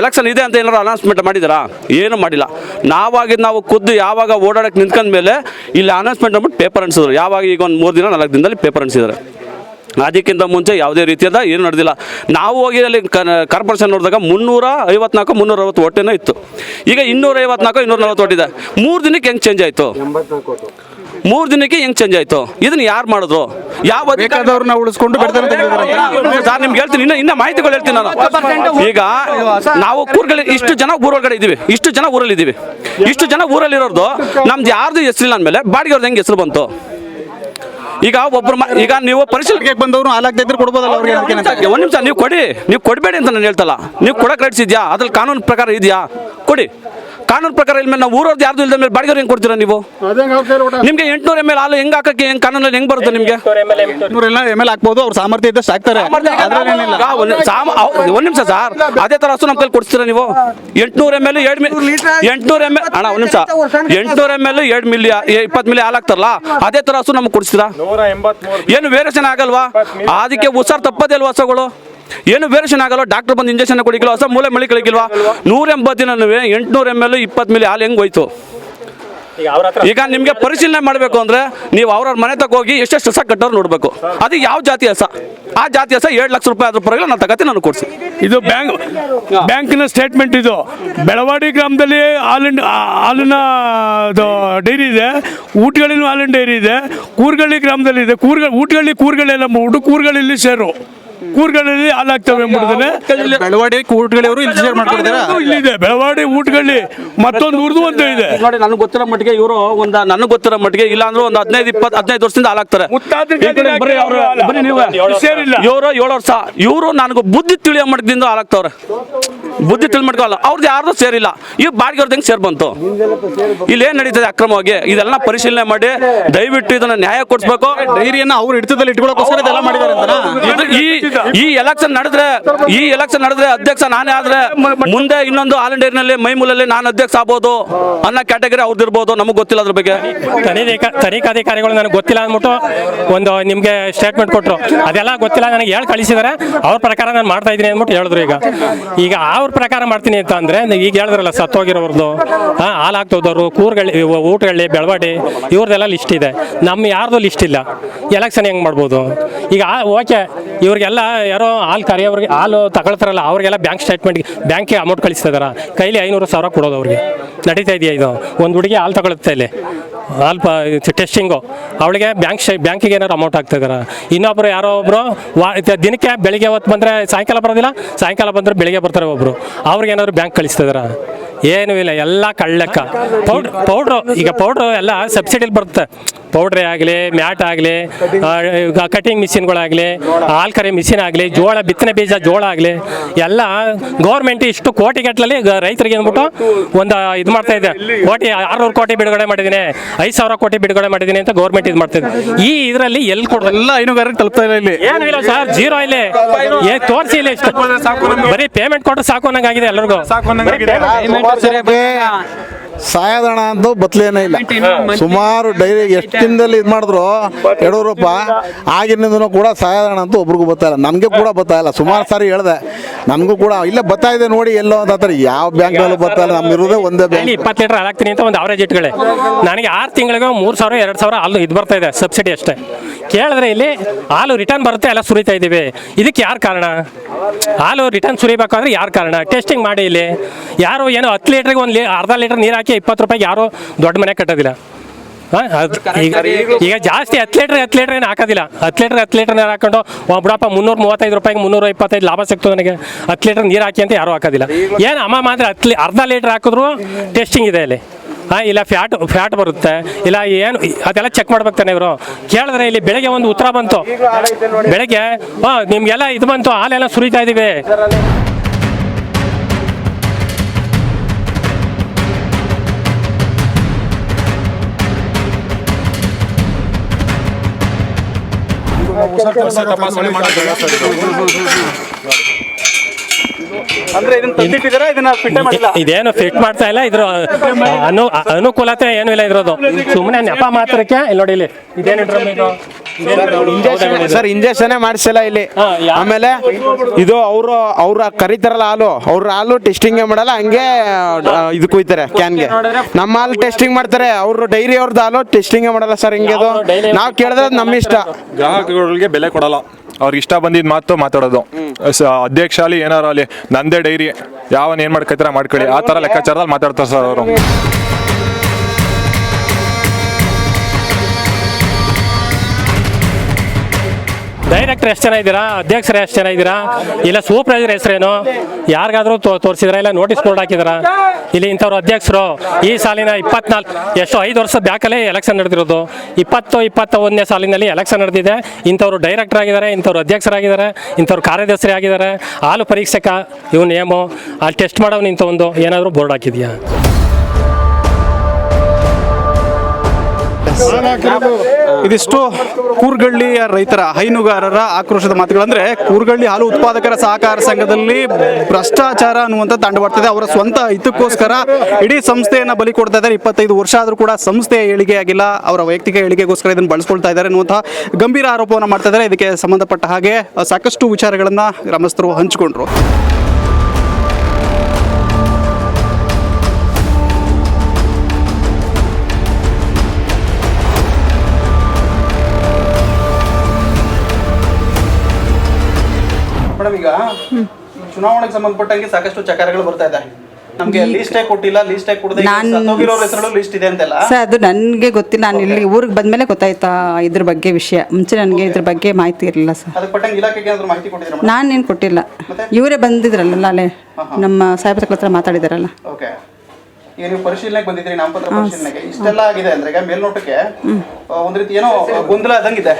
ಎಲೆಕ್ಷನ್ ಇದೆ ಅಂತ ಏನಾರು ಅನೌನ್ಸ್ಮೆಂಟ್ ಮಾಡಿದಾರಾ ಏನು ಮಾಡಿಲ್ಲ. ನಾವಾಗಿದ್ದು ನಾವು ಖುದ್ದು ಯಾವಾಗ ಓಡಾಡಕ್ಕೆ ನಿಂತ್ಕೊಂಡ ಮೇಲೆ ಇಲ್ಲಿ ಅನೌನ್ಸ್ಮೆಂಟ್ ಅಂದ್ಬಿಟ್ಟು ಪೇಪರ್ ಅನ್ಸಿದ್ರು. ಯಾವಾಗ ಈಗ ಒಂದು ಮೂರು ದಿನ, ನಾಲ್ಕು ದಿನದಲ್ಲಿ ಪೇಪರ್ ಅನ್ಸಿದ್ದಾರೆ ಅದಕ್ಕಿಂತ ಮುಂಚೆ ಯಾವುದೇ ರೀತಿಯಾದ ಏನು ನಡೆದಿಲ್ಲ. ನಾವು ಹೋಗಿ ಅಲ್ಲಿ ಕಾರ್ಪೊರೇಷನ್ ನೋಡಿದಾಗ ಮುನ್ನೂರ ಐವತ್ನಾಲ್ಕು, ಮುನ್ನೂರ ಅರವತ್ತು ಹೊಟ್ಟೆನೂ ಇತ್ತು. ಈಗ ಇನ್ನೂರ ಐವತ್ನಾಲ್ಕು, ಇನ್ನೂರ ನಲ್ವತ್ತು ಹೊಟ್ಟಿದೆ ಮೂರು ದಿನಕ್ಕೆ ಹೆಂಗೆ ಚೇಂಜ್ ಆಯಿತು? ಮೂರು ದಿನಕ್ಕೆ ಹೆಂಗ್ ಚೇಂಜ್ ಆಯ್ತು? ಇದನ್ನ ಯಾರು ಮಾಡಿದ್ರು? ಯಾವ ಅಧಿಕಾರಿ- ಬೇಕಾದವ್ರನ್ನ ಉಳಿಸ್ಕೊಂಡು ಬೆಡ್ತಾರೆ ಅಂತ ಹೇಳಿದಾರೆ ಸರ್ ನಿಮ್ಗೆ ಹೇಳ್ತೀನಿ ಇನ್ನ ಇನ್ನ ಮಾಹಿತಿಗಳು ಹೇಳ್ತೀನಿ ನಾನು. ಈಗ ನಾವು ಕೂರ್ಗಳಿಗೆ ಇಷ್ಟು ಜನ ಊರೊಳಗಡೆ ಇದೀವಿ ಇಷ್ಟು ಜನ ಊರಲ್ಲಿ ಇದೀವಿ ಇಷ್ಟು ಜನ ಊರಲ್ಲಿ ಇರೋದು ನಮ್ದು ಯಾರ್ದು ಹೆಸರಿಲ್ಲ ಅಂದ್ಮೇಲೆ ಬಾಡಿಗೆ ಅವ್ರದ್ದು ಹೆಂಗೆ ಹೆಸರು ಬಂತು? ಈಗ ಒಬ್ರು ಮ- ಈಗ ನೀವು ಪರಿಶೀಲನೆ ಬಂದವರು ಹಾಲಾಗ್ತಾ ಇದ್ರೆ ಕೊಡ್ಬೋದಲ್ಲ ಅವ್ರಿಗೆ ಅದಕ್ಕೆ ಅಂತ. ಒಂದು ನಿಮಿಷ ನೀವು ಕೊಡಿ. ನೀವು ಕೊಡಬೇಡಿ ಅಂತ ನಾನು ಹೇಳ್ತಲ್ಲ. ನೀವು ಕೊಡಕ್ಕೆ ರೈಟ್ಸ್ ಇದೆಯಾ? ಅದ್ರಲ್ಲಿ ಕಾನೂನು ಪ್ರಕಾರ ಇದೆಯಾ? ಕೊಡಿ. ಕಾನೂನು ಪ್ರಕಾರ ಇಲ್ಮೇಲೆ ನಾವು ಊರವ್ರದ್ದು ಯಾರ್ದು ಇಲ್ಲದ ಮೇಲೆ ಬಾಡಿಗೆ ಹೆಂಗೆ ಕೊಡ್ತೀರಾ ನೀವು? ನಿಮಗೆ ಎಂಟುನೂರು ಎಂ ಎಲ್ ಹಾಲು ಹೆಂಗೆ ಹಾಕಕ್ಕೆ ಹೆಂಗೆ ಕಾನೂನಲ್ಲಿ ಹೆಂಗೆ ಬರುತ್ತೆ ನಿಮಗೆ? ಎಲ್ಲ ಎಂ ಎಲ್ ಹಾಕ್ಬೋದು ಅವ್ರ ಸಾಮರ್ಥ್ಯ ಇದ್ದಷ್ಟು ಹಾಕ್ತಾರೆ ಒಂದು ನಿಮಿಷ ಸರ್. ಅದೇ ತರ ಹಸು ನಮ್ಮ ಕೈಲಿ ಕೊಡ್ತೀರಾ ನೀವು? ಎಂಟುನೂರು ಎಂ ಎಲ್ ಎರಡು ಮಿಲ್ ಎಂಟುನೂರು ಎಂ ಎಲ್ ಅಣ್ಣ ಒಂದು ನಿಮಿಷ. ಎಂಟುನೂರು ಎಂ ಎಲ್ ಎರಡು ಮಿಲಿಯ ಇಪ್ಪತ್ತು ಮಿಲಿ ಹಾಲು ಹಾಕ್ತಾರಲ್ಲ ಅದೇ ತರ ಹಸು ನಮ್ಗೆ ಕೊಡ್ತೀರಾ ಏನು ವೇರಿಯೇಷನ್ ಆಗಲ್ವಾ? ಅದಕ್ಕೆ ಹುಷಾರ್ ತಪ್ಪದೇ ಅಲ್ವಾ ಹಸುಗಳು? ಏನು ವೇರಿಯೇಷನ್ ಆಗಲ್ಲ ಡಾಕ್ಟರ್ ಬಂದು ಇಂಜೆಕ್ಷನ್ ಕೊಡಿಕಿಲ್ಲ ಹೊಸ ಮೂಲೆ ಮಳಿ ಕಳಿಗಿಲ್ವಾ ನೂರ ಎಂಬತ್ತು ದಿನ ಎಂಟ್ನೂರ ಎಂ ಎಲ್ ಇಪ್ಪತ್ತು ಮಿಲಿ ಹಾಲು ಹೆಂಗೆ ಹೋಯ್ತು? ಈಗ ನಿಮಗೆ ಪರಿಶೀಲನೆ ಮಾಡಬೇಕು ಅಂದ್ರೆ ನೀವು ಅವ್ರವ್ರ ಮನೆ ತಗ ಹೋಗಿ ಎಷ್ಟೆಷ್ಟು ಹಸ ಕಟ್ಟೋರು ನೋಡಬೇಕು. ಅದು ಯಾವ ಜಾತಿ ಹಸ? ಆ ಜಾತಿ ಹಸ ಎರಡು ಲಕ್ಷ ರೂಪಾಯಿ ಅದ್ರ ಪರವಾಗಿಲ್ಲ ನಾನು ತಗತ್ತೆ ನಾನು ಕೊಡಿಸಿ. ಇದು ಬ್ಯಾಂಕ್ ಬ್ಯಾಂಕಿನ ಸ್ಟೇಟ್ಮೆಂಟ್ ಇದು. ಬೆಳವಾಡಿ ಗ್ರಾಮದಲ್ಲಿ ಹಾಲಿನ ಹಾಲಿನ ಅದು ಡೈರಿ ಇದೆ. ಊಟಗಳಿನ ಹಾಲಿನ ಡೈರಿ ಇದೆ. ಕೂರ್ಗಳ್ಳಿ ಗ್ರಾಮದಲ್ಲಿ ಇದೆ. ಕೂರ್ಗ ಊಟಗಳ್ಳಿ ಕೂರ್ಗಳೆಲ್ಲ ಹುಡುಗ ಕೂರ್ಗಳೆಲ್ಲ ಕೂರ್ಗಳ್ಳಿ ಸೇರು. ಕೂರ್ಗಳ್ಳಿ ಹಾಲಾಗ್ತವೆ ಬೆಳವಾಡಿ ಶೇರ್ ಇಲ್ಲಿದೆ ಬೆಳವಾಡಿ ಊಟಗಳಲ್ಲಿ ಮತ್ತೊಂದು ಉರ್ದು ಅಂತ ಇದೆ. ನೋಡಿ ನನಗೆ ಗೊತ್ತಿರೋ ಮಟ್ಟಿಗೆ ಇವರು ಒಂದು ನನಗೆ ಗೊತ್ತಿರೋ ಮಟ್ಟಿಗೆ ಇಲ್ಲ ಅಂದ್ರೆ ಒಂದು ಹದಿನೈದು ಇಪ್ಪತ್ತು ಹದಿನೈದು ವರ್ಷದಿಂದ ಹಾಲಾಗ್ತಾರೆ ಮುತ್ತಾದ ಬರೀ ಅವ್ರು ಬರೀ ನೀವು ಸೇರಿಲ್ಲ. ಇವರು ಏಳು ವರ್ಷ. ಇವರು ನನಗೆ ಬುದ್ಧಿ ತಿಳಿಯೋ ಮಟ್ಟದಿಂದ ಹಾಲಾಗ್ತವ್ರೆ ಬುದ್ಧಿ ತಿಳಿ ಮಾಡ್ಕೊಳ್ಳಲ್ಲ ಅವ್ರದ್ದು ಯಾರ್ದು ಸೇರಿಲ್ಲ. ಈ ಬಾಡಿಗೆ ಅವ್ರದ್ದು ಹೆಂಗೆ ಸೇರ್ ಬಂತು? ಇಲ್ಲಿ ಏನ್ ನಡೀತದೆ ಅಕ್ರಮವಾಗಿ? ಇದೆಲ್ಲ ಪರಿಶೀಲನೆ ಮಾಡಿ ದಯವಿಟ್ಟು ಇದನ್ನ ನ್ಯಾಯ ಕೊಡಿಸ್ಬೇಕು. ಡೈರಿಯನ್ನ ಅವ್ರು ಹಿಡಿತದಲ್ಲಿ ಇಟ್ಕೊಳ್ಳೋಕೋಸ್ಕರ ಇದೆಲ್ಲ ಮಾಡಿದ್ದಾರೆ ಈ ಈ ಎಲೆಕ್ಷನ್ ನಡೆದ್ರೆ ಈ ಎಲೆಕ್ಷನ್ ನಡೆದ್ರೆ ಅಧ್ಯಕ್ಷ ನಾನೇ ಆದ್ರೆ ಮುಂದೆ ಇನ್ನೊಂದು ಆಲ್ ಇಂಡಿಯಾನಲ್ಲಿ ಮೈಮೂಲಲ್ಲಿ ನಾನು ಅಧ್ಯಕ್ಷ ಆಗ್ಬೋದು ಅನ್ನೋ ಕ್ಯಾಟಗರಿ ಅವ್ರದ್ದು ಇರ್ಬೋದು ನಮಗೆ ಗೊತ್ತಿಲ್ಲ ಅದ್ರ ಬಗ್ಗೆ. ತನಿಖಾ ತನಿಖಾಧಿಕಾರಿಗಳು ನನಗೆ ಗೊತ್ತಿಲ್ಲ ಅಂದ್ಬಿಟ್ಟು ಒಂದು ನಿಮಗೆ ಸ್ಟೇಟ್ಮೆಂಟ್ ಕೊಟ್ಟರು ಅದೆಲ್ಲ ಗೊತ್ತಿಲ್ಲ ನನಗೆ ಹೇಳಿ ಕಳಿಸಿದಾರೆ. ಅವ್ರ ಪ್ರಕಾರ ನಾನು ಮಾಡ್ತಾ ಇದ್ದೀನಿ ಅಂದ್ಬಿಟ್ಟು ಹೇಳಿದ್ರು ಈಗ. ಈಗ ಅವ್ರ ಪ್ರಕಾರ ಮಾಡ್ತೀನಿ ಅಂತ ಅಂದ್ರೆ ಈಗ ಹೇಳಿದ್ರಲ್ಲ ಸತ್ತೋಗಿರೋರ್ದು ಹಾಂ ಹಾಲು ಹಾಕ್ತೋದವರು ಕೂರ್ಗಳ್ಳಿ ಇವು ಊಟಗಳ್ಳಿ ಬೆಳವಾಡಿ ಇವ್ರದ್ದೆಲ್ಲ ಲಿಸ್ಟ್ ಇದೆ. ನಮ್ಮ ಯಾರ್ದು ಲಿಸ್ಟ್ ಇಲ್ಲ? ಎಲೆಕ್ಷನ್ ಹೆಂಗ್ ಮಾಡ್ಬೋದು? ಈಗ ಓಕೆ ಇವ್ರಿಗೆಲ್ಲ ಯಾರೋ ಹಾಲು ಕರೆಯೋರಿಗೆ ಹಾಲು ತಗೊಳ್ತಾರಲ್ಲ, ಅವ್ರಿಗೆಲ್ಲ ಬ್ಯಾಂಕ್ ಸ್ಟೇಟ್ಮೆಂಟ್ ಬ್ಯಾಂಕಿಗೆ ಅಮೌಂಟ್ ಕಳಿಸ್ತಾ ಕೈಲಿ ಐನೂರು ಸಾವಿರ ಕೊಡೋದು ಅವ್ರಿಗೆ. ನಡೀತಾ ಇದೆಯಾ ಇದು? ಒಂದು ಹುಡುಗಿ ಹಾಲು ತಗೊಳುತ್ತೆ ಇಲ್ಲಿ. ಹಾಲು ಪ ಟೆಸ್ಟಿಂಗು ಅವಳಿಗೆ ಬ್ಯಾಂಕ್ ಶೇ ಬ್ಯಾಂಕಿಗೆ ಏನಾರು ಅಮೌಂಟ್ ಆಗ್ತಾ ಇದಾರ. ಇನ್ನೊಬ್ರು ಯಾರೋ ಒಬ್ಬರು ವಾ ದಿನಕ್ಕೆ ಬೆಳಿಗ್ಗೆ ಹೊತ್ತು ಬಂದರೆ ಸಾಯಂಕಾಲ ಬರೋದಿಲ್ಲ, ಸಾಯಂಕಾಲ ಬಂದರೆ ಬೆಳಿಗ್ಗೆ ಬರ್ತಾರೆ ಒಬ್ಬರು ಅವ್ರಿಗೆ ಏನಾದ್ರು ಬ್ಯಾಂಕ್ ಕಳಿಸ್ತಾ ಏನೂ ಇಲ್ಲ, ಎಲ್ಲ ಕಳ್ಳಕ್ಕ. ಪೌಡ್ರ್ ಪೌಡ್ರು ಈಗ ಪೌಡ್ರು ಎಲ್ಲ ಸಬ್ಸಿಡಿಲಿ ಬರುತ್ತೆ. ಪೌಡ್ರೇ ಆಗಲಿ ಮ್ಯಾಟ್ ಆಗಲಿ ಕಟಿಂಗ್ ಮಿಷಿನ್ಗಳಾಗಲಿ ಹಾಲು ಕರೆ ಮಿಷಿನ್ ಆಗಲಿ ಜೋಳ ಬಿತ್ತನೆ ಬೀಜ ಜೋಳ ಆಗಲಿ ಎಲ್ಲ ಗೌರ್ಮೆಂಟ್ ಇಷ್ಟು ಕೋಟಿ ಗಟ್ಟಲಲ್ಲಿ ರೈತರಿಗೆ ಅಂದ್ಬಿಟ್ಟು ಒಂದು ಇದು ಮಾಡ್ತಾ ಇದೆ ಕೋಟಿ ಆರುನೂರು ಕೋಟಿ ಬಿಡುಗಡೆ ಮಾಡಿದ್ದೀನಿ ಐದು ಸಾವಿರ ಕೋಟಿ ಬಿಡುಗಡೆ ಮಾಡಿದ್ದೀನಿ ಅಂತ ಗೌರ್ಮೆಂಟ್ ಇದು ಮಾಡ್ತಾ ಇದೆ ಈ ಇದರಲ್ಲಿ ಎಲ್ಲಿ ಕೊಡೋದು ಎಲ್ಲ ಹೈನುಗಾರರಿಗೆ ತಲುಪ್ತಾ ಇಲ್ಲ ಇಲ್ಲಿ ಏನು ಇಲ್ಲ ಸರ್ ಜೀರೋ ಇಲ್ಲಿ ಏ ತೋರಿಸಿ ಇಲ್ಲ ಇಷ್ಟು ಬರೀ ಪೇಮೆಂಟ್ ಕೊಟ್ಟರೆ ಸಾಕು ಅನ್ನಂಗಾಗಿದೆ ಎಲ್ಲರಿಗೂ ಸಾಕು ಅನ್ನಂಗಾಗಿದೆ. ಸಾಯದಣ ಅಂತ ಬತ್ಲೇನೇ ಇಲ್ಲ ಸುಮಾರು ಡೈರಿ ಎಷ್ಟು ದಿನದಲ್ಲಿ ಇದು ಮಾಡಿದ್ರು, ಯಡಿಯೂರಪ್ಪ, ಆಗಿನಿಂದನೂ ಕೂಡ ಸಾಯೋಣ ಅಂತೂ ಒಬ್ರಿಗೂ ಬರ್ತಾ ಇಲ್ಲ. ನನಗೆ ಕೂಡ ಬರ್ತಾ ಇಲ್ಲ. ಸುಮಾರು ಸಾರಿ ಹೇಳ್ದೆ. ನಮಗೂ ಕೂಡ ಇಲ್ಲೇ, ಬರ್ತಾ ಇದೆ ನೋಡಿ, ಎಲ್ಲೋ ಅಂತ. ಯಾವ ಬ್ಯಾಂಕ್ನಲ್ಲೂ ಬರ್ತಾ ಇಲ್ಲ. ನಮ್ಮ ಇರೋದೇ ಒಂದೇ ಬ್ಯಾಂಕ್ ಇಪ್ಪತ್ತು ಲೀಟರ್ ಹಾಕ್ತೀನಿ ಅಂತ ಒಂದು ಅವರೇಜ್ ಇಟ್ಕೊಳ್ಳಿ. ನನಗೆ ಆರು ತಿಂಗಳಿಗೆ ಮೂರು ಸಾವಿರ, ಎರಡು ಸಾವಿರ ಹಾಲು ಇದು ಬರ್ತಾ ಇದೆ ಸಬ್ಸಿಡಿ ಅಷ್ಟೇ. ಕೇಳಿದ್ರೆ ಇಲ್ಲಿ ಹಾಲು ರಿಟರ್ನ್ ಬರುತ್ತೆ, ಎಲ್ಲ ಸುರಿತಾ ಇದ್ದೀವಿ. ಇದಕ್ಕೆ ಯಾರು ಕಾರಣ? ಹಾಲು ರಿಟರ್ನ್ ಸುರಿಬೇಕಾದ್ರೆ ಯಾರು ಕಾರಣ? ಟೆಸ್ಟಿಂಗ್ ಮಾಡಿ ಇಲ್ಲಿ. ಯಾರು ಏನೋ ಹತ್ತು ಲೀಟ್ರಿಗೆ ಒಂದು ಅರ್ಧ ಲೀಟರ್ ನೀರು ಹಾಕಿ ಇಪ್ಪತ್ತು ರೂಪಾಯಿಗೆ ಯಾರು ದೊಡ್ಡ ಮನೆ ಕಟ್ಟೋದಿಲ್ಲ. ಈಗ ಈಗ ಜಾಸ್ತಿ ಹತ್ತು ಲೀಟ್ರ್ ಹತ್ತು ಲೀಟ್ರ್ ಏನು ಹಾಕೋದಿಲ್ಲ. ಹತ್ತು ಲೀಟ್ರ್ ಹತ್ತು ಲೀಟ್ರ್ ನೀರು ಹಾಕೊಂಡು ಬಿಡಪ್ಪ ಮುನ್ನೂರ ಮೂವತ್ತೈದು ರೂಪಾಯಿಗೆ ಮುನ್ನೂರ ಇಪ್ಪತ್ತೈದು ಲಾಭ ಸಿಗ್ತದೆ ನನಗೆ. ಹತ್ತು ಲೀಟ್ರ್ ನೀರು ಹಾಕಿ ಅಂತ ಯಾರೂ ಹಾಕೋದಿಲ್ಲ. ಏನು ಅಮ್ಮ ಮಾತ್ರ ಹತ್ತು ಅರ್ಧ ಲೀಟ್ರ್ ಹಾಕಿದ್ರು ಟೆಸ್ಟಿಂಗ್ ಇದೆ ಇಲ್ಲಿ ಹಾಂ ಇಲ್ಲ ಫ್ಯಾಟ್ ಫ್ಯಾಟ್ ಬರುತ್ತೆ. ಇಲ್ಲ ಏನು ಅದೆಲ್ಲ ಚೆಕ್ ಮಾಡ್ಬೇಕು ತಾನೆ ಇವರು. ಕೇಳಿದ್ರೆ ಇಲ್ಲಿ ಬೆಳಗ್ಗೆ ಒಂದು ಉತ್ತರ ಬಂತು. ಬೆಳಗ್ಗೆ ಹಾಂ ನಿಮಗೆಲ್ಲ ಇದು ಬಂತು. ಹಾಲೆಲ್ಲ ಸುರಿತಾ ಇದ್ದೀವಿ ತಪಾಸಣೆ ಮಾಡೋದು ಸರ್ ಇದು. ಅಂದ್ರೆ ಇದನ್ನ ತಂದಿಟ್ಟಿದ್ದೀರಾ ಇದನ್ನ ಫಿಟ್ಟೆ ಮಾಡಿಲ್ಲ? ಇದೇನು ಫಿಟ್ ಮಾಡ್ತಾ ಇಲ್ಲ? ಇದ್ರ ಅನು ಅನುಕೂಲತೆ ಏನು ಇಲ್ಲ ಇದ್ರದ್ದು ಸುಮ್ಮನೆ ನೆಪ ಮಾತ್ರಕ್ಕೆ ಇಲ್ಲಿ ನೋಡಿ ಇಲ್ಲಿ ಇದೇನು ಡ್ರಮ್ ಇದು ಸರ್ ಇಂಜೆಕ್ಷನ್ ಮಾಡಿಸಲ್ಲ ಇಲ್ಲಿ. ಆಮೇಲೆ ಇದು ಅವರು ಅವ್ರ ಕರಿತಾರಲ್ಲ ಹಾಲು ಅವ್ರ ಹಾಲು ಟೆಸ್ಟಿಂಗ್ ಮಾಡಲ್ಲ ಹಂಗೆ ಇದು ಕುಯ್ತಾರೆ ಕ್ಯಾನ್ಗೆ ನಮ್ಮ ಹಾಲು ಟೆಸ್ಟಿಂಗ್ ಮಾಡ್ತಾರೆ ಅವ್ರ ಡೈರಿ ಅವ್ರದ್ದು ಹಾಲು ಟೆಸ್ಟಿಂಗ್ ಮಾಡಲ್ಲ ಸರ್ ಹಿಂಗೆ ಅದು. ನಾವು ಕೇಳಿದ್ರೆ ಅದು ನಮ್ಮ ಇಷ್ಟ. ಗ್ರಾಹಕಗಳಿಗೆ ಬೆಲೆ ಕೊಡಲ್ಲ. ಅವ್ರಿಗೆ ಇಷ್ಟ ಬಂದಿದ್ ಮಾತು ಮಾತಾಡೋದು. ಸ- ಅಧ್ಯಕ್ಷ ಅಲ್ಲಿ ಏನಾರು ಅಲ್ಲಿ ನಂದೇ ಡೈರಿ ಯಾವನ್ ಏನ್ ಮಾಡ್ಕೈತಾರ ಮಾಡ್ಕೊಳ್ಳಿ. ಆ ತರ ಲೆಕ್ಕಾಚಾರದಲ್ಲಿ ಮಾತಾಡ್ತಾರೆ ಸರ್ ಅವರು. ಡೈರೆಕ್ಟರ್ ಎಷ್ಟು ಜನ ಇದ್ದೀರಾ? ಅಧ್ಯಕ್ಷರು ಎಷ್ಟು ಜನ ಇದ್ದೀರಾ? ಇಲ್ಲ ಸೂಪರ್ವೈಸರ್ ಹೆಸರೇನು? ಯಾರಿಗಾದ್ರೂ ತೋರಿಸಿದ್ರ ಇಲ್ಲ ನೋಟಿಸ್ ಬೋರ್ಡ್ ಹಾಕಿದಾರ? ಇಲ್ಲಿ ಇಂಥವ್ರು ಅಧ್ಯಕ್ಷರು. ಈ ಸಾಲಿನ ಇಪ್ಪತ್ನಾಲ್ಕು ಎಷ್ಟು ಐದು ವರ್ಷ ಬ್ಯಾಕಲ್ಲೇ ಎಲೆಕ್ಷನ್ ನಡೆದಿರೋದು. ಇಪ್ಪತ್ತು ಇಪ್ಪತ್ತ ಒಂದನೇ ಸಾಲಿನಲ್ಲಿ ಎಲೆಕ್ಷನ್ ನಡೆದಿದೆ. ಇಂಥವ್ರು ಡೈರೆಕ್ಟರ್ ಆಗಿದ್ದಾರೆ, ಇಂಥವ್ರು ಅಧ್ಯಕ್ಷರಾಗಿದ್ದಾರೆ, ಇಂಥವ್ರು ಕಾರ್ಯದರ್ಶಿ ಆಗಿದ್ದಾರೆ. ಹಾಲು ಪರೀಕ್ಷಕ ಇವ್ ನೇಮು. ಅಲ್ಲಿ ಟೆಸ್ಟ್ ಮಾಡೋನು ಇಂಥ ಒಂದು. ಏನಾದರೂ ಬೋರ್ಡ್ ಹಾಕಿದ್ಯಾ? ಇದಿಷ್ಟು ಕೂರ್ಗಳ್ಳಿಯ ರೈತರ, ಹೈನುಗಾರರ ಆಕ್ರೋಶದ ಮಾತುಗಳು. ಅಂದ್ರೆ ಕೂರ್ಗಳ್ಳಿ ಹಾಲು ಉತ್ಪಾದಕರ ಸಹಕಾರ ಸಂಘದಲ್ಲಿ ಭ್ರಷ್ಟಾಚಾರ ಅನ್ನುವಂಥ ತಂಡ ಬರ್ತದೆ ಅವರ ಸ್ವಂತ ಹಿತಕ್ಕೋಸ್ಕರ ಇಡೀ ಸಂಸ್ಥೆಯನ್ನ ಬಲಿ ಕೊಡ್ತಾ ಇದ್ದಾರೆ. ಇಪ್ಪತ್ತೈದು ವರ್ಷ ಆದರೂ ಕೂಡ ಸಂಸ್ಥೆಯ ಏಳಿಗೆ ಆಗಿಲ್ಲ. ಅವರ ವೈಯಕ್ತಿಕ ಏಳಿಗೆಗೋಸ್ಕರ ಇದನ್ನು ಬಳಸ್ಕೊಳ್ತಾ ಇದ್ದಾರೆ ಅನ್ನುವಂತಹ ಗಂಭೀರ ಆರೋಪವನ್ನು ಮಾಡ್ತಾ ಇದ್ದಾರೆ. ಇದಕ್ಕೆ ಸಂಬಂಧಪಟ್ಟ ಹಾಗೆ ಸಾಕಷ್ಟು ವಿಚಾರಗಳನ್ನ ಗ್ರಾಮಸ್ಥರು ಹಂಚಿಕೊಂಡ್ರು. ಮೇಡಮ್ ಈಗ ಚುನಾವಣೆಗೆ ಸಂಬಂಧಪಟ್ಟಂಗೆ ಸಾಕಷ್ಟು ಚಕಾರಗಳು ಬರ್ತಾ ಇದೆ. ನಮ್ಗೆ ಲೀಸ್ಟೇ ಕೊಟ್ಟಿಲ್ಲ ಲೀಸ್ಟೇ ಕೊಡದೆ ನಾನ್- ಸತ್ತೋಗಿರೋರ ಹೆಸರು ಲಿಸ್ಟ್ ಇದೆ ಅಂತೆಲ್ಲ? ಸರ್ ಅದು ನನಗೆ ಗೊತ್ತಿಲ್ಲ. ನಾನು ಇಲ್ಲಿ ಊರಿಗೆ ಬಂದಮೇಲೆ ಗೊತ್ತಾಯ್ತಾ ಇದ್ರ ಬಗ್ಗೆ ವಿಷಯ. ಮುಂಚೆ ನನಗೆ ಇದ್ರ ಬಗ್ಗೆ ಮಾಹಿತಿ ಇರಲಿಲ್ಲ ಸರ್ ಅದಕ್ಕೆ ಪಟ್ಟಂಗೆ ಇಲಾಖೆಗೆ ಏನಾದ್ರು ಮಾಹಿತಿ ಕೊಟ್ಟಿದ್ದೀರಾ ನಾನೇನು ಕೊಟ್ಟಿಲ್ಲ. ಇವರೇ ಬಂದಿದ್ರಲ್ಲ ಅಲ್ಲೇ ನಮ್ಮ ಸಾಹೇಬ್ರ ಹತ್ರ ಮಾತಾಡಿದಾರಲ್ಲ. ಓಕೆ ಈಗ ನೀವು ಪರಿಶೀಲನೆಗೆ ಬಂದಿದ್ರಿ ನಾಮಪತ್ರ ಪರಿಶೀಲನೆಗೆ. ಇಷ್ಟೆಲ್ಲ ಆಗಿದೆ ಅಂದ್ರೆ ಈಗ ಮೇಲ್ನೋಟಕ್ಕೆ ಆ, ಒಂದ್ ರೀತಿ ಏನೋ ಗೊಂದಲ ಆದಂಗಿದೆ.